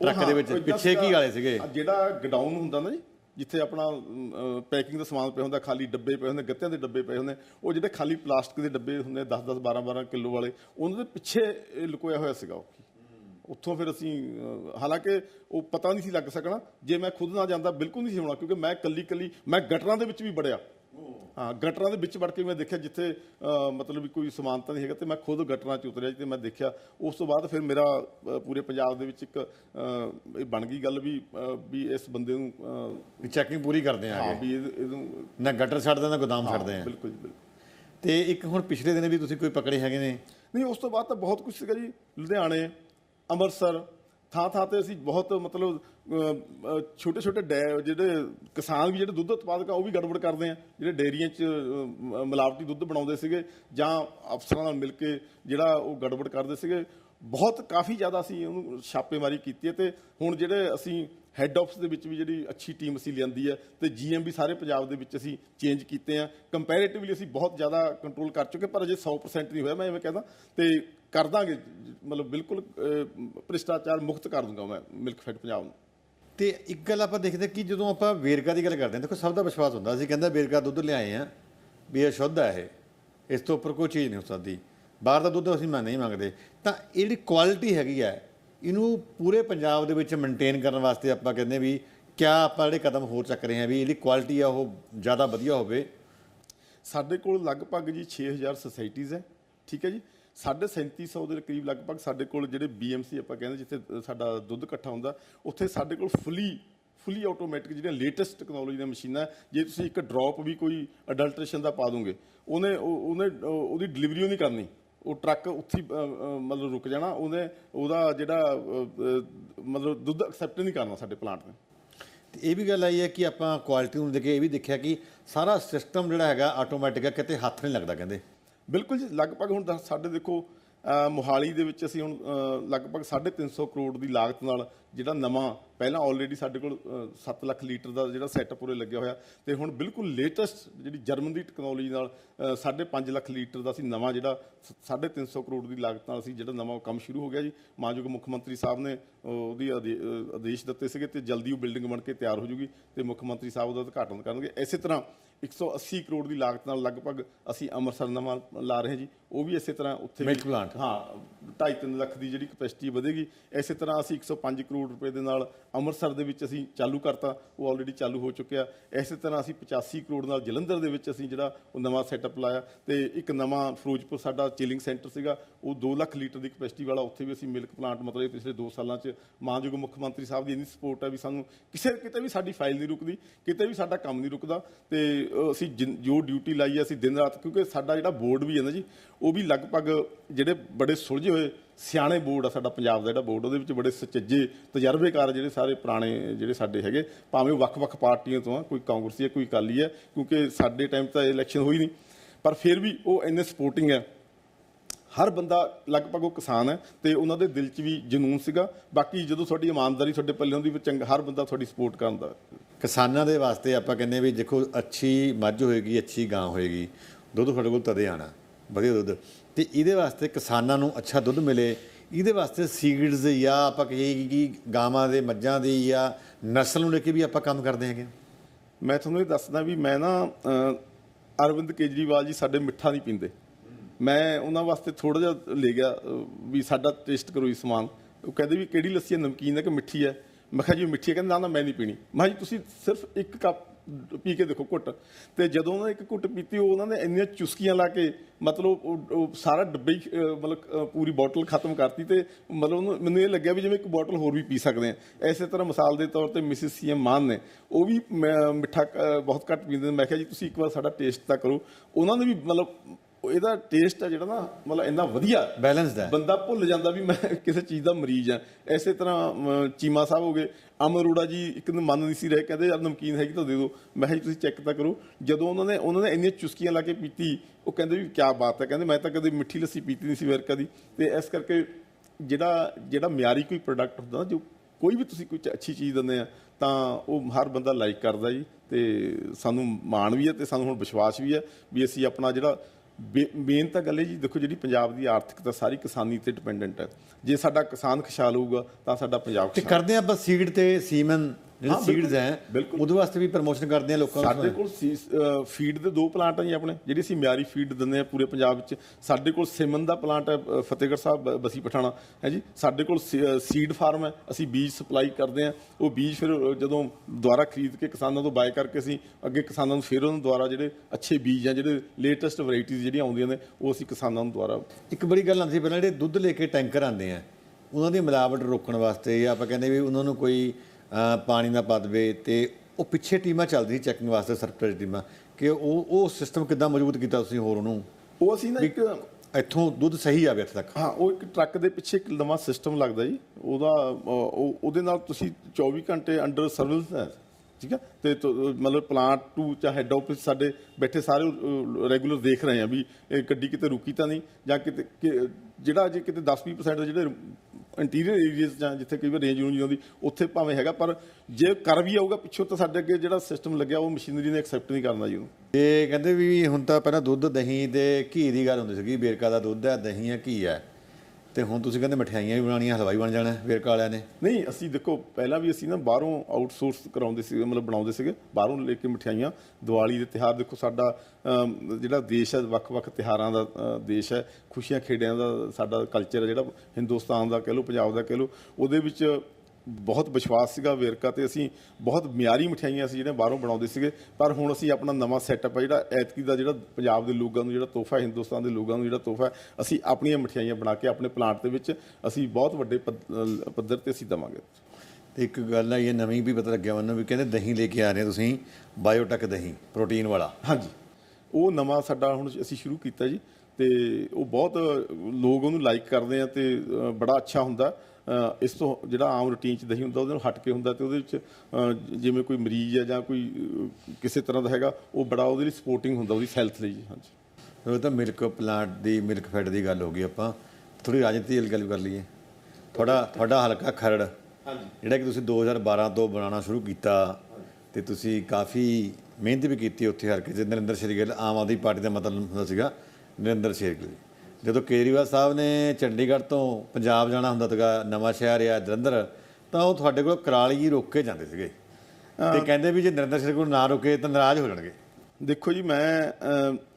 ਟਰੱਕ ਦੇ ਵਿੱਚ ਪਿੱਛੇ ਕੀ ਵਾਲੇ ਸੀਗੇ? ਜਿਹੜਾ ਗਡਾਊਨ ਹੁੰਦਾ ਨਾ ਜੀ ਜਿੱਥੇ ਆਪਣਾ ਪੈਕਿੰਗ ਦਾ ਸਮਾਨ ਪਿਆ ਹੁੰਦਾ ਖਾਲੀ ਡੱਬੇ ਪਏ ਹੁੰਦੇ ਗੱਤਿਆਂ ਦੇ ਡੱਬੇ ਪਏ ਹੁੰਦੇ ਉਹ ਜਿਹੜੇ ਖਾਲੀ ਪਲਾਸਟਿਕ ਦੇ ਡੱਬੇ ਹੁੰਦੇ 10 10 12 12 ਕਿਲੋ ਵਾਲੇ ਉਹਨਾਂ ਦੇ ਪਿੱਛੇ ਲੁਕੋਇਆ ਹੋਇਆ ਸੀਗਾ ਉਹ। ਉੱਥੋਂ ਫਿਰ ਅਸੀਂ ਹਾਲਾਂਕਿ ਉਹ ਪਤਾ ਨਹੀਂ ਸੀ ਲੱਗ ਸਕਣਾ। ਜੇ ਮੈਂ ਖੁਦ ਨਾ ਜਾਂਦਾ ਬਿਲਕੁਲ ਨਹੀਂ ਸੀ ਹੋਣਾ ਕਿਉਂਕਿ ਮੈਂ ਕੱਲੀ ਕੱਲੀ ਮੈਂ ਗਟਰਾਂ ਦੇ ਵਿੱਚ ਵੀ ਵੜਿਆ। ਹਾਂ ਗਟਰਾਂ ਦੇ ਵਿੱਚ ਵੜ ਕੇ ਮੈਂ ਦੇਖਿਆ ਜਿੱਥੇ ਮਤਲਬ ਵੀ ਕੋਈ ਸਮਾਨਤਾ ਨਹੀਂ ਹੈਗਾ ਤੇ ਮੈਂ ਖੁਦ ਗਟਰਾਂ 'ਚ ਉਤਰਿਆ ਤੇ ਮੈਂ ਦੇਖਿਆ। ਉਸ ਤੋਂ ਬਾਅਦ ਫਿਰ ਮੇਰਾ ਪੂਰੇ ਪੰਜਾਬ ਦੇ ਵਿੱਚ ਇੱਕ ਇਹ ਬਣ ਗਈ ਗੱਲ ਵੀ ਵੀ ਇਸ ਬੰਦੇ ਨੂੰ ਚੈਕਿੰਗ ਪੂਰੀ ਕਰਦੇ ਆ ਹਾਂ ਆਗੇ ਵੀ ਇਹ- ਇਹਨੂੰ ਨਾ ਗਟਰ ਛੱਡਦੇ ਨਾ ਗੋਦਾਮ ਛੱਡਦੇ ਆ। ਬਿਲਕੁਲ ਜੀ, ਬਿਲਕੁਲ। ਤੇ ਇੱਕ ਹੁਣ ਪਿਛਲੇ ਦਿਨ ਵੀ ਤੁਸੀਂ ਕੋਈ ਪਕੜੇ ਹੈਗੇ ਨੇ? ਨਹੀਂ ਉਸ ਤੋਂ ਬਾਅਦ ਤਾਂ ਬਹੁਤ ਕੁਝ ਸੀਗਾ ਜੀ। ਲੁਧਿਆਣੇ ਅੰਮ੍ਰਿਤਸਰ ਥਾਂ ਥਾਂ ਤੇ ਅਸੀਂ ਬਹੁਤ ਮਤਲਬ ਛੋਟੇ ਛੋਟੇ ਜਿਹੜੇ ਕਿਸਾਨ ਵੀ ਜਿਹੜੇ ਦੁੱਧ ਉਤਪਾਦਕ ਆ ਉਹ ਵੀ ਗੜਬੜ ਕਰਦੇ ਆ। ਜਿਹੜੇ ਡੇਅਰੀਆਂ 'ਚ ਅ, ਮਿਲਾਵਟੀ ਦੁੱਧ ਬਣਾਉਂਦੇ ਸੀਗੇ ਜਾਂ ਅਫਸਰਾਂ ਨਾਲ ਮਿਲ ਕੇ ਜਿਹੜਾ ਉਹ ਗੜਬੜ ਕਰਦੇ ਸੀਗੇ ਬਹੁਤ ਕਾਫੀ ਜ਼ਿਆਦਾ ਅਸੀਂ ਉਹਨੂੰ ਛਾਪੇਮਾਰੀ ਕੀਤੀ ਹੈ ਤੇ ਹੁਣ ਜਿਹੜੇ ਅਸੀਂ ਹੈੱਡ ਆਫਿਸ ਦੇ ਵਿੱਚ ਵੀ ਜਿਹੜੀ ਅੱਛੀ ਟੀਮ ਅਸੀਂ ਲਿਆਂਦੀ ਹੈ ਤੇ ਜੀਐਮ ਵੀ ਸਾਰੇ ਪੰਜਾਬ ਦੇ ਵਿੱਚ ਅਸੀਂ ਚੇਂਜ ਕੀਤੇ ਆ। ਕੰਪੈਰੀਟਿਵਲੀ ਅਸੀਂ ਬਹੁਤ ਜ਼ਿਆਦਾ ਕੰਟਰੋਲ ਕਰ ਚੁੱਕੇ ਪਰ ਅਜੇ 100% ਨਹੀਂ ਹੋਇਆ ਮੈਂ ਐਵੇਂ ਕਹਿੰਦਾ। ਤੇ ਕਰ ਦਾਂਗੇ ਮਤਲਬ ਬਿਲਕੁਲ ਭ੍ਰਿਸ਼ਟਾਚਾਰ ਮੁਕਤ ਕਰ ਦੂੰਗਾ ਮੈਂ ਮਿਲਕ ਫੈਡ ਪੰਜਾਬ ਨੂੰ। ਤੇ ਇੱਕ ਗੱਲ ਆਪਾਂ ਦੇਖਦੇ ਕਿ ਜਦੋਂ ਆਪਾਂ ਵੇਰਕਾ ਦੀ ਗੱਲ ਕਰਦੇ ਹਾਂ ਦੇਖੋ ਸਭ ਦਾ ਵਿਸ਼ਵਾਸ ਹੁੰਦਾ ਅਸੀਂ ਕਹਿੰਦਾ ਵੇਰਕਾ ਦੁੱਧ ਲਿਆਏ ਆ ਵੀ ਇਹ ਸ਼ੁੱਧ ਹੈ ਇਹ ਇਸ ਤੋਂ ਉੱਪਰ ਕੋਈ ਚੀਜ਼ ਨਹੀਂ ਹੋ ਸਕਦੀ ਬਾਹਰ ਦਾ ਦੁੱਧ ਅਸੀਂ ਮੈਂ ਨਹੀਂ ਮੰਗਦੇ। ਤਾਂ ਇਹ ਜਿਹੜੀ ਕੁਆਲਿਟੀ ਹੈਗੀ ਹੈ ਇਹਨੂੰ ਪੂਰੇ ਪੰਜਾਬ ਦੇ ਵਿੱਚ ਮੇਨਟੇਨ ਕਰਨ ਵਾਸਤੇ ਆਪਾਂ ਕਹਿੰਦੇ ਵੀ ਕਿਆ ਆਪਾਂ ਜਿਹੜੇ ਕਦਮ ਹੋਰ ਚੱਕ ਰਹੇ ਹਾਂ ਵੀ ਇਹਦੀ ਕੁਆਲਿਟੀ ਆ ਉਹ ਜ਼ਿਆਦਾ ਵਧੀਆ ਹੋਵੇ। ਸਾਡੇ ਕੋਲ ਲਗਭਗ ਜੀ 6000 ਸੁਸਾਇਟੀਜ਼ ਹੈ ਠੀਕ ਹੈ ਜੀ? 3700 ਦੇ ਕਰੀਬ ਲਗਭਗ ਸਾਡੇ ਕੋਲ ਜਿਹੜੇ BMC ਆਪਾਂ ਕਹਿੰਦੇ ਜਿੱਥੇ ਸਾਡਾ ਦੁੱਧ ਇਕੱਠਾ ਹੁੰਦਾ, ਉੱਥੇ ਸਾਡੇ ਕੋਲ ਫੁੱਲੀ ਫੁੱਲੀ ਆਟੋਮੈਟਿਕ ਜਿਹੜੀਆਂ ਲੇਟੈਸਟ ਟੈਕਨੋਲੋਜੀ ਦੀਆਂ ਮਸ਼ੀਨਾਂ, ਜੇ ਤੁਸੀਂ ਇੱਕ ਡ੍ਰੌਪ ਵੀ ਕੋਈ ਅਡਲਟ੍ਰੇਸ਼ਨ ਦਾ ਪਾ ਦੋਗੇ, ਉਹਨੇ, ਉਹ- ਉਹਨੇ ਉਹਦੀ ਡਿਲੀਵਰੀ ਨਹੀਂ ਕਰਨੀ, ਉਹ ਟਰੱਕ ਉੱਥੇ ਮਤਲਬ ਰੁਕ ਜਾਣਾ, ਉਹਨੇ, ਉਹਦਾ ਜਿਹੜਾ ਮਤਲਬ ਦੁੱਧ ਐਕਸੈਪਟ ਨਹੀਂ ਕਰਨਾ ਸਾਡੇ ਪਲਾਂਟ ਨੇ। ਤੇ ਇਹ ਵੀ ਗੱਲ ਆਈ ਹੈ ਕਿ ਆਪਾਂ ਕੁਆਲਿਟੀ ਨੂੰ ਦੇਖ ਕੇ ਇਹ ਵੀ ਦੇਖਿਆ ਕਿ ਸਾਰਾ ਸਿਸਟਮ ਜਿਹੜਾ ਹੈਗਾ ਆਟੋਮੈਟਿਕ ਹੈ, ਕਿਤੇ ਹੱਥ ਨਹੀਂ ਲੱਗਦਾ ਕਹਿੰਦੇ। ਬਿਲਕੁਲ ਜੀ ਲਗਭਗ ਹੁਣ ਤਾਂ ਸਾਡੇ ਦੇਖੋ ਮੋਹਾਲੀ ਦੇ ਵਿੱਚ ਅਸੀਂ ਹੁਣ ਅਹ ਲਗਭਗ 350 ਕਰੋੜ ਦੀ ਲਾਗਤ ਨਾਲ ਜਿਹੜਾ ਨਵਾਂ ਪਹਿਲਾਂ ਆਲਰੇਡੀ ਸਾਡੇ ਕੋਲ 7 ਲੱਖ ਲੀਟਰ ਦਾ ਜਿਹੜਾ ਸੈਟਅਪ ਉਰੇ ਲੱਗਿਆ ਹੋਇਆ ਤੇ ਹੁਣ ਬਿਲਕੁਲ ਲੇਟੈਸਟ ਜਿਹੜੀ ਜਰਮਨ ਦੀ ਟੈਕਨੋਲੋਜੀ ਨਾਲ ਅਹ, ਸਾਢੇ 5 ਲੱਖ ਲੀਟਰ ਦਾ ਅਸੀਂ ਨਵਾਂ ਜਿਹੜਾ 350 ਕਰੋੜ ਦੀ ਲਾਗਤ ਨਾਲ ਅਸੀਂ ਜਿਹੜਾ ਨਵਾਂ ਕੰਮ ਸ਼ੁਰੂ ਹੋ ਗਿਆ ਜੀ। ਮਾਨਯੋਗ ਮੁੱਖ ਮੰਤਰੀ ਸਾਹਿਬ ਨੇ ਉਹਦੀ ਆਦੇ- ਆਦੇਸ਼ ਦਿੱਤੇ ਸੀਗੇ ਤੇ ਜਲਦੀ ਉਹ ਬਿਲਡਿੰਗ ਬਣ ਕੇ ਤਿਆਰ ਹੋ ਜੂਗੀ ਤੇ ਮੁੱਖ ਮੰਤਰੀ ਸਾਹਿਬ ਉਹਦਾ ਉਦਘਾਟਨ ਕਰਨਗੇ। ਇਸੇ ਤਰ੍ਹਾਂ 180 ਕਰੋੜ ਦੀ ਲਾਗਤ ਨਾਲ ਲਗਭਗ ਅਸੀਂ ਅੰਮ੍ਰਿਤਸਰ ਨਵਾਂ ਲਾ ਰਹੇ ਜੀ ਉਹ ਵੀ ਇਸੇ ਤਰ੍ਹਾਂ ਉੱਥੇ। ਹਾਂ 2.5 ਲੱਖ ਦੀ ਜਿਹੜੀ ਕਪੈਸਿਟੀ ਵਧੇਗੀ, ਇਸੇ ਤਰ੍ਹਾਂ ਅਸੀਂ 105 ਕਰੋੜ ਰੁਪਏ ਦੇ ਨਾਲ ਅੰਮ੍ਰਿਤਸਰ ਦੇ ਵਿੱਚ ਅਸੀਂ ਚਾਲੂ ਕਰਤਾ, ਉਹ ਆਲਰੇਡੀ ਚਾਲੂ ਹੋ ਚੁੱਕਿਆ। ਇਸੇ ਤਰ੍ਹਾਂ ਅਸੀਂ 85 ਕਰੋੜ ਨਾਲ ਜਲੰਧਰ ਦੇ ਵਿੱਚ ਅਸੀਂ ਜਿਹੜਾ ਉਹ ਨਵਾਂ ਸੈਟਅਪ ਲਾਇਆ ਤੇ ਇੱਕ ਨਵਾਂ ਫਿਰੋਜ਼ਪੁਰ ਸਾਡਾ ਚੀਲਿੰਗ ਸੈਂਟਰ ਸੀਗਾ, ਉਹ 2 ਲੱਖ ਲੀਟਰ ਦੀ ਕਪੈਸਿਟੀ ਵਾਲਾ ਉੱਥੇ ਵੀ ਅਸੀਂ ਮਿਲਕ ਪਲਾਂਟ ਮਤਲਬ ਇਹ ਪਿਛਲੇ 2 ਸਾਲਾਂ 'ਚ ਮਾਨਯੋਗ ਮੁੱਖ ਮੰਤਰੀ ਸਾਹਿਬ ਦੀ ਇੰਨੀ ਸਪੋਰਟ ਹੈ ਵੀ ਸਾਨੂੰ ਕਿਸੇ, ਕਿਤੇ ਵੀ ਸਾਡੀ ਫਾਈਲ ਨਹੀਂ ਰੁਕਦੀ, ਕਿਤੇ ਵੀ ਸਾਡਾ ਕੰਮ ਨਹੀਂ ਰੁਕਦਾ ਤੇ ਅਸੀਂ ਜਿਨ- ਜੋ ਡਿਊਟੀ ਲਾਈ ਹੈ ਅਸੀਂ ਦਿਨ ਰਾਤ, ਕਿਉਂਕਿ ਸਾਡਾ ਜਿਹੜਾ ਬੋਰਡ ਵੀ ਹੈ ਨਾ ਜੀ, ਉਹ ਵੀ ਲਗਭਗ ਜਿਹੜੇ ਬੜੇ ਸੁਲਝੇ ਹੋਏ ਸਿਆਣੇ ਬੋਰਡ ਆ ਸਾਡਾ ਪੰਜਾਬ ਦਾ ਜਿਹੜਾ ਬੋਰਡ, ਉਹਦੇ ਵਿੱਚ ਬੜੇ ਸੁਚੱਜੇ ਤਜਰਬੇਕਾਰ ਜਿਹੜੇ ਸਾਰੇ ਪੁਰਾਣੇ ਜਿਹੜੇ ਸਾਡੇ ਹੈਗੇ, ਭਾਵੇਂ ਉਹ ਵੱਖ-ਵੱਖ ਪਾਰਟੀਆਂ ਤੋਂ ਆ, ਕੋਈ ਕਾਂਗਰਸੀ ਹੈ ਕੋਈ ਅਕਾਲੀ ਹੈ ਕਿਉਂਕਿ ਸਾਡੇ ਟਾਈਮ ਤਾਂ ਇਲੈਕਸ਼ਨ ਹੋਈ ਨਹੀਂ। ਪਰ ਫਿਰ ਵੀ ਉਹ ਇੰਨੇ ਸਪੋਰਟਿੰਗ ਹੈ ਹਰ ਬੰਦਾ ਲਗਭਗ ਉਹ ਕਿਸਾਨ ਹੈ ਤੇ ਉਹਨਾਂ ਦੇ ਦਿਲ 'ਚ ਵੀ ਜਨੂਨ ਸੀਗਾ। ਬਾਕੀ ਜਦੋਂ ਤੁਹਾਡੀ ਇਮਾਨਦਾਰੀ ਤੁਹਾਡੇ ਪੱਲੇ ਹੁੰਦੀ ਵੀ ਚੰਗਾ, ਹਰ ਬੰਦਾ ਤੁਹਾਡੀ ਸਪੋਰਟ ਕਰਦਾ ਕਿਸਾਨਾਂ ਦੇ ਵਾਸਤੇ ਆਪਾਂ ਕਹਿੰਦੇ ਵੀ ਦੇਖੋ, ਅੱਛੀ ਮੱਝ ਹੋਏਗੀ, ਅੱਛੀ ਗਾਂ ਹੋਏਗੀ, ਦੁੱਧ ਤੁਹਾਡੇ ਕੋਲ ਤਦੇ ਆਣਾ ਵਧੀਆ ਦੁੱਧ। ਤੇ ਇਹਦੇ ਵਾਸਤੇ ਕਿਸਾਨਾਂ ਨੂੰ ਅੱਛਾ ਦੁੱਧ ਮਿਲੇ। ਇਹਦੇ ਵਾਸਤੇ ਸੀਡਸ ਜਾਂ ਆਪਾਂ ਕਹੀਏ ਕਿ ਗਾਵਾਂ ਦੇ ਮੱਝਾਂ ਦੀ ਜਾਂ ਨਸਲ ਨੂੰ ਲੈ ਕੇ ਵੀ ਆਪਾਂ ਕੰਮ ਕਰਦੇ ਹੈਗੇ ਮੈਂ ਤੁਹਾਨੂੰ ਇਹ ਦੱਸਦਾ ਵੀ ਮੈਂ ਨਾ ਅਰਵਿੰਦ ਕੇਜਰੀਵਾਲ ਜੀ ਸਾਡੇ ਮਿੱਠਾ ਨਹੀਂ ਪੀਂਦੇ। ਮੈਂ ਉਹਨਾਂ ਵਾਸਤੇ ਥੋੜਾ ਜਿਹਾ ਲੈ ਗਿਆ ਵੀ ਸਾਡਾ ਟੇਸਟ ਕਰੋ ਇਸ ਸਮਾਨ। ਉਹ ਕਹਿੰਦੇ ਵੀ ਕਿਹੜੀ ਲੱਸੀ ਹੈ? ਨਮਕੀਨ ਹੈ ਕਿ ਮਿੱਠੀ ਹੈ? ਮੈਂ ਕਿਹਾ ਜੀ ਮਿੱਠੀ ਹੈ। ਕਹਿੰਦੇ ਨਾ ਨਾ, ਮੈਂ ਨਹੀਂ ਪੀਣੀ। ਮੈਂ ਕਿਹਾ ਜੀ, ਤੁਸੀਂ ਸਿਰਫ ਇੱਕ ਕੱਪ ਪੀ ਕੇ ਦੇਖੋ ਘੁੱਟ। ਤੇ ਜਦੋਂ ਉਹਨਾਂ ਨੇ ਇੱਕ ਘੁੱਟ ਪੀਤੀ ਉਹ ਉਹਨਾਂ ਨੇ ਇੰਨੀਆਂ ਚੁਸਕੀਆਂ ਲਾ ਕੇ ਮਤਲਬ ਸਾਰਾ ਡੱਬੇ ਮਤਲਬ ਪੂਰੀ ਬੋਟਲ ਖਤਮ ਕਰਤੀ ਤੇ ਮਤਲਬ ਉਹਨੂੰ ਮੈਨੂੰ ਇਹ ਲੱਗਿਆ ਵੀ ਜਿਵੇਂ ਇੱਕ ਬੋਟਲ ਹੋਰ ਵੀ ਪੀ ਸਕਦੇ ਆ। ਐਸੇ ਤਰ੍ਹਾਂ ਮਿਸਾਲ ਦੇ ਤੌਰ ਤੇ ਮਿਸਿਸ ਸੀਐਮ ਮਾਨ ਨੇ। ਉਹ ਵੀ ਮਿੱਠਾ ਬਹੁਤ ਘੱਟ ਪੀਂਦੇ ਨੇ। ਮੈਂ ਕਿਹਾ ਜੀ ਤੁਸੀਂ ਇੱਕ ਵਾਰ ਸਾਡਾ ਟੇਸਟ ਤਾਂ ਕਰੋ। ਉਹਨਾਂ ਨੇ ਵੀ ਮਤਲਬ ਇਹਦਾ ਟੇਸਟ ਹੈ ਜਿਹੜਾ ਨਾ ਮਤਲਬ ਇੰਨਾ ਵਧੀਆ ਬੈਲੈਂਸਡ ਹੈ। ਬੰਦਾ ਭੁੱਲ ਜਾਂਦਾ ਵੀ ਮੈਂ ਕਿਸੇ ਚੀਜ਼ ਦਾ ਮਰੀਜ਼ ਆ। ਐਸੇ ਤਰ੍ਹਾਂ ਚੀਮਾ ਸਾਹਿਬ ਹੋ ਗਏ ਅਰੋੜਾ ਜੀ ਇੱਕ ਦਿਨ ਮੰਨ ਨਹੀਂ ਸੀ ਰਹੇ, ਕਹਿੰਦੇ ਯਾਰ ਨਮਕੀਨ ਹੈਗੀ ਤਾਂ ਦੇ ਦਿਓ। ਮੈਂ ਕਿਹਾ ਜੀ, ਤੁਸੀਂ ਚੈੱਕ ਤਾਂ ਕਰੋ। ਜਦੋਂ ਉਹਨਾਂ ਨੇ ਉਹਨਾਂ ਨੇ ਇੰਨੀਆਂ ਚੁਸਕੀਆਂ ਲਾ ਕੇ ਪੀਤੀ, ਉਹ ਕਹਿੰਦੇ ਵੀ ਕੀ ਬਾਤ ਹੈ। ਕਹਿੰਦੇ ਮੈਂ ਤਾਂ ਕਦੇ ਮਿੱਠੀ ਲੱਸੀ ਪੀਤੀ ਨਹੀਂ ਸੀ ਅਮਰੀਕਾ ਦੀ। ਤੇ ਇਸ ਕਰਕੇ ਜਿਹੜਾ ਜਿਹੜਾ ਮਿਆਰੀ ਕੋਈ ਪ੍ਰੋਡਕਟ ਹੁੰਦਾ ਜੋ ਕੋਈ ਵੀ ਤੁਸੀਂ ਕੋਈ ਅੱਛੀ ਚੀਜ਼ ਦਿੰਦੇ ਆ, ਤਾਂ ਉਹ ਹਰ ਬੰਦਾ ਲਾਈਕ ਕਰਦਾ ਜੀ। ਤੇ ਸਾਨੂੰ ਮਾਣ ਵੀ ਹੈ ਤੇ ਸਾਨੂੰ ਹੁਣ ਵਿਸ਼ਵਾਸ ਵੀ ਹੈ ਵੀ ਅਸੀਂ ਆਪਣਾ ਜਿਹੜਾ ਮੇਨ ਤਾਂ ਗੱਲ ਹੈ ਜੀ ਦੇਖੋ ਜਿਹੜੀ ਪੰਜਾਬ ਦੀ ਆਰਥਿਕਤਾ ਸਾਰੀ ਕਿਸਾਨੀ ਤੇ ਡਿਪੈਂਡੈਂਟ ਹੈ। ਜੇ ਸਾਡਾ ਕਿਸਾਨ ਖੁਸ਼ਹਾਲ ਹੋਊਗਾ ਤਾਂ ਸਾਡਾ ਪੰਜਾਬ ਤੇ ਕਰਦੇ ਹਾਂ ਆਪਾਂ ਸੀਡ ਤੇ ਸੀਮਨ ਜਿਹੜੇ ਸੀਡਸ ਹੈ ਬਿਲਕੁਲ। ਉਹਦੇ ਵਾਸਤੇ ਵੀ ਪ੍ਰਮੋਸ਼ਨ ਕਰਦੇ ਆ ਲੋਕਾਂ ਨੂੰ ਸਾਡੇ ਕੋਲ ਫੀਡ ਦੇ ਦੋ ਪਲਾਂਟ ਆ ਜੀ ਆਪਣੇ ਜਿਹੜੀ ਅਸੀਂ ਮਿਆਰੀ ਫੀਡ ਦਿੰਦੇ ਆ ਪੂਰੇ ਪੰਜਾਬ ਵਿੱਚ। ਸਾਡੇ ਕੋਲ ਸਿਮਨ ਦਾ ਪਲਾਂਟ ਹੈ ਫਤਿਹਗੜ੍ਹ ਸਾਹਿਬ ਬਸੀ ਪਠਾਣਾ ਹੈ ਜੀ? ਸਾਡੇ ਕੋਲ ਸੀਡ ਫਾਰਮ ਹੈ ਅਸੀਂ ਬੀਜ ਸਪਲਾਈ ਕਰਦੇ ਆ। ਉਹ ਬੀਜ ਫਿਰ ਜਦੋਂ ਦੁਆਰਾ ਖਰੀਦ ਕੇ ਕਿਸਾਨਾਂ ਤੋਂ ਬਾਏ ਕਰਕੇ ਅਸੀਂ ਅੱਗੇ ਕਿਸਾਨਾਂ ਨੂੰ ਫਿਰ ਉਹਨਾਂ ਦੁਆਰਾ ਜਿਹੜੇ ਅੱਛੇ ਬੀਜ ਆ ਜਿਹੜੇ ਲੇਟੈਸਟ ਵੈਰਾਈਟੀਜ਼ ਜਿਹੜੀਆਂ ਆਉਂਦੀਆਂ ਨੇ ਉਹ ਅਸੀਂ ਕਿਸਾਨਾਂ ਨੂੰ ਦੁਆਰਾ ਇੱਕ ਬੜੀ ਗੱਲ ਆਉਂਦੀ ਸੀ ਪਹਿਲਾਂ ਜਿਹੜੇ ਦੁੱਧ ਲੈ ਕੇ ਟੈਂਕਰ ਆਉਂਦੇ ਆ ਉਹਨਾਂ ਦੀ ਮਿਲਾਵਟ ਰੋਕਣ ਵਾਸਤੇ ਜਾਂ ਆਪਾਂ ਕਹਿੰਦੇ ਵੀ ਉਹਨਾਂ ਨੂੰ ਕੋਈ ਪਾਣੀ ਨਾ ਪਾ ਦੇਵੇ ਤੇ ਉਹ ਪਿੱਛੇ ਟੀਮਾਂ ਚੱਲਦੀ ਸੀ ਚੈਕਿੰਗ ਵਾਸਤੇ ਸਰਪ੍ਰਾਈਜ਼ ਟੀਮਾਂ। ਕਿ ਉਹ ਉਹ ਸਿਸਟਮ ਕਿੱਦਾਂ ਮਜ਼ਬੂਤ ਕੀਤਾ ਤੁਸੀਂ ਹੋਰ ਉਹਨੂੰ? ਉਹ ਅਸੀਂ ਨਾ ਇੱਕ ਇੱਥੋਂ ਦੁੱਧ ਸਹੀ ਆਵੇ ਇੱਥੇ ਤੱਕ। ਹਾਂ ਉਹ ਇੱਕ ਟਰੱਕ ਦੇ ਪਿੱਛੇ ਇੱਕ ਨਵਾਂ ਸਿਸਟਮ ਲੱਗਦਾ ਜੀ। ਉਹਦਾ ਉਹ ਉਹਦੇ ਨਾਲ ਤੁਸੀਂ 24 ਘੰਟੇ ਅੰਡਰ ਸਰਵਿਸ ਹੈ ਠੀਕ ਹੈ ਤੇ ਮਤਲਬ ਪਲਾਂਟ ਟੂ ਜਾਂ ਹੈੱਡ ਆਫਿਸ ਸਾਡੇ ਬੈਠੇ ਸਾਰੇ ਰੈਗੂਲਰ ਦੇਖ ਰਹੇ ਆ ਵੀ ਇਹ ਗੱਡੀ ਕਿਤੇ ਰੁਕੀ ਤਾਂ ਨਹੀਂ ਜਾਂ ਕਿਤੇ ਜਿਹੜਾ ਜੇ ਕਿਤੇ 10-20% ਦੇ ਜਿਹੜੇ ਇੰਟੀਰੀਅਰ ਏਰੀਆਜ਼ ਜਾਂ ਜਿੱਥੇ ਕਈ ਵਾਰ ਰੇਂਜ ਨੂੰ ਨਹੀਂ ਆਉਂਦੀ, ਉੱਥੇ ਭਾਵੇਂ ਹੈਗਾ, ਪਰ ਜੇ ਕਰ ਵੀ ਆਊਗਾ, ਪਿੱਛੋਂ ਤਾਂ ਸਾਡੇ ਅੱਗੇ ਜਿਹੜਾ ਸਿਸਟਮ ਲੱਗਿਆ, ਉਹ ਮਸ਼ੀਨਰੀ ਨੇ ਐਕਸੈਪਟ ਨਹੀਂ ਕਰਨਾ ਜੀ ਉਹਨੂੰ। ਤੇ ਕਹਿੰਦੇ ਵੀ ਹੁਣ ਤਾਂ ਪਹਿਲਾਂ ਦੁੱਧ, ਦਹੀਂ ਤੇ ਘੀ ਦੀ ਗੱਲ ਹੁੰਦੀ ਸੀਗੀ ਵੇਰਕਾ ਦਾ ਦੁੱਧ ਹੈ, ਦਹੀਂ ਹੈ, ਘੀ ਹੈ। ਤੇ ਹੁਣ ਤੁਸੀਂ ਕਹਿੰਦੇ ਮਠਿਆਈਆਂ ਵੀ ਬਣਾਉਣੀਆਂ, ਹਲਵਾਈ ਬਣ ਜਾਣਾ ਵੇਰਕਾ ਵਾਲਿਆਂ ਨੇ। ਨਹੀਂ, ਅਸੀਂ ਦੇਖੋ, ਪਹਿਲਾਂ ਵੀ ਅਸੀਂ ਨਾ ਬਾਹਰੋਂ ਆਊਟਸੋਰਸ ਕਰਾਉਂਦੇ ਸੀ ਮਤਲਬ ਬਣਾਉਂਦੇ ਸੀਗੇ, ਬਾਹਰੋਂ ਲੈ ਕੇ ਮਠਿਆਈਆਂ। ਦੀਵਾਲੀ ਦੇ ਤਿਹਾਰ ਦੇਖੋ ਸਾਡਾ ਜਿਹੜਾ ਦੇਸ਼ ਹੈ, ਵੱਖ-ਵੱਖ ਤਿਹਾਰਾਂ ਦਾ ਦੇਸ਼ ਹੈ, ਖੁਸ਼ੀਆਂ ਖੇੜਿਆਂ ਦਾ ਸਾਡਾ ਕਲਚਰ ਹੈ ਜਿਹੜਾ ਹਿੰਦੁਸਤਾਨ ਦਾ ਕਹਿ ਲਓ, ਪੰਜਾਬ ਦਾ ਕਹਿ ਲਓ, ਉਹਦੇ ਵਿੱਚ ਬਹੁਤ ਵਿਸ਼ਵਾਸ ਸੀਗਾ ਵੇਰਕਾ ਤੇ ਅਸੀਂ ਬਹੁਤ ਮਿਆਰੀ ਮਠਿਆਈਆਂ ਅਸੀਂ ਜਿਹੜੇ ਬਾਹਰੋਂ ਬਣਾਉਂਦੇ ਸੀਗੇ। ਪਰ ਹੁਣ ਅਸੀਂ ਆਪਣਾ ਨਵਾਂ ਸੈਟਅਪ ਹੈ ਜਿਹੜਾ ਐਤਕੀ ਦਾ ਜਿਹੜਾ ਪੰਜਾਬ ਦੇ ਲੋਕਾਂ ਨੂੰ ਜਿਹੜਾ ਤੋਹਫਾ ਹਿੰਦੁਸਤਾਨ ਦੇ ਲੋਕਾਂ ਨੂੰ ਜਿਹੜਾ ਤੋਹਫਾ ਅਸੀਂ ਆਪਣੀਆਂ ਮਠਿਆਈਆਂ ਬਣਾ ਕੇ ਆਪਣੇ ਪਲਾਂਟ ਦੇ ਵਿੱਚ ਅਸੀਂ ਬਹੁਤ ਵੱਡੇ ਪੱਧਰ ਤੇ ਅਸੀਂ ਦੇਵਾਂਗੇ। ਤੇ ਇੱਕ ਗੱਲ ਹੈ ਇਹ ਨਵੀਂ ਵੀ ਪਤਾ ਲੱਗਿਆ ਮੈਨੂੰ ਵੀ ਕਹਿੰਦੇ ਦਹੀਂ ਲੈ ਕੇ ਆ ਰਹੇ ਤੁਸੀਂ ਬਾਇਓਟੈਕ ਦਹੀਂ ਪ੍ਰੋਟੀਨ ਵਾਲਾ। ਹਾਂਜੀ। ਉਹ ਨਵਾਂ ਸਾਡਾ ਹੁਣ ਅਸੀਂ ਸ਼ੁਰੂ ਕੀਤਾ ਜੀ ਤੇ ਉਹ ਬਹੁਤ ਲੋਕ ਉਹਨੂੰ ਲਾਈਕ ਕਰਦੇ ਆ ਤੇ ਬੜਾ ਅੱਛਾ ਹੁੰਦਾ। ਇਸ ਤੋਂ ਜਿਹੜਾ ਆਮ ਰੂਟੀਨ ਚ ਦਹੀਂ ਹੁੰਦਾ ਉਹਦੇ ਨੂੰ ਹਟ ਕੇ ਹੁੰਦਾ ਤੇ ਉਹਦੇ ਵਿੱਚ ਜਿਵੇਂ ਕੋਈ ਮਰੀਜ਼ ਹੈ ਜਾਂ ਕੋਈ ਕਿਸੇ ਤਰ੍ਹਾਂ ਦਾ ਹੈਗਾ ਉਹ ਬੜਾ ਉਹਦੇ ਲਈ ਸਪੋਰਟਿੰਗ ਹੁੰਦਾ ਉਹਦੀ ਹੈਲਥ ਲਈ ਹਾਂਜੀ। ਉਹ ਤਾਂ ਮਿਲਕ ਪਲਾਂਟ ਦੀ ਮਿਲਕ ਫੈਟ ਦੀ ਗੱਲ ਹੋ ਗਈ ਆਪਾਂ। ਥੋੜੀ ਰਾਜਨੀਤੀ ਵਾਲੀ ਗੱਲ ਕਰ ਲਈਏ। ਤੁਹਾਡਾ ਤੁਹਾਡਾ ਹਲਕਾ ਖਰੜ ਹਾਂਜੀ। ਜਿਹੜਾ ਕਿ ਤੁਸੀਂ 2012 ਤੋਂ ਬਣਾਉਣਾ ਸ਼ੁਰੂ ਕੀਤਾ ਤੇ ਤੁਸੀਂ ਕਾਫੀ ਮਿਹਨਤ ਵੀ ਕੀਤੀ ਉੱਥੇ ਹਲਕੇ 'ਚ। ਨਰਿੰਦਰ ਸ਼ੇਰਗਿੱਲ ਆਮ ਆਦਮੀ ਪਾਰਟੀ ਦਾ ਮਤਲਬ ਹੁੰਦਾ ਸੀਗਾ ਨਰਿੰਦਰ ਸ਼ੇਰਗਿੱਲ। ਜਦੋਂ ਕੇਜਰੀਵਾਲ ਸਾਹਿਬ ਨੇ ਚੰਡੀਗੜ੍ਹ ਤੋਂ ਪੰਜਾਬ ਜਾਣਾ ਹੁੰਦਾ ਸੀਗਾ ਨਵਾਂ ਸ਼ਹਿਰ ਜਾਂ ਜਲੰਧਰ ਤਾਂ ਉਹ ਤੁਹਾਡੇ ਕੋਲ ਕਰਾਲੀ ਹੀ ਰੋਕ ਕੇ ਜਾਂਦੇ ਸੀਗੇ। ਤੇ ਕਹਿੰਦੇ ਵੀ ਜੇ ਨਰਿੰਦਰ ਸ਼ੇਰਗਿੱਲ ਨਾ ਰੁਕੇ ਤਾਂ ਨਾਰਾਜ਼ ਹੋ ਜਾਣਗੇ। ਦੇਖੋ ਜੀ ਮੈਂ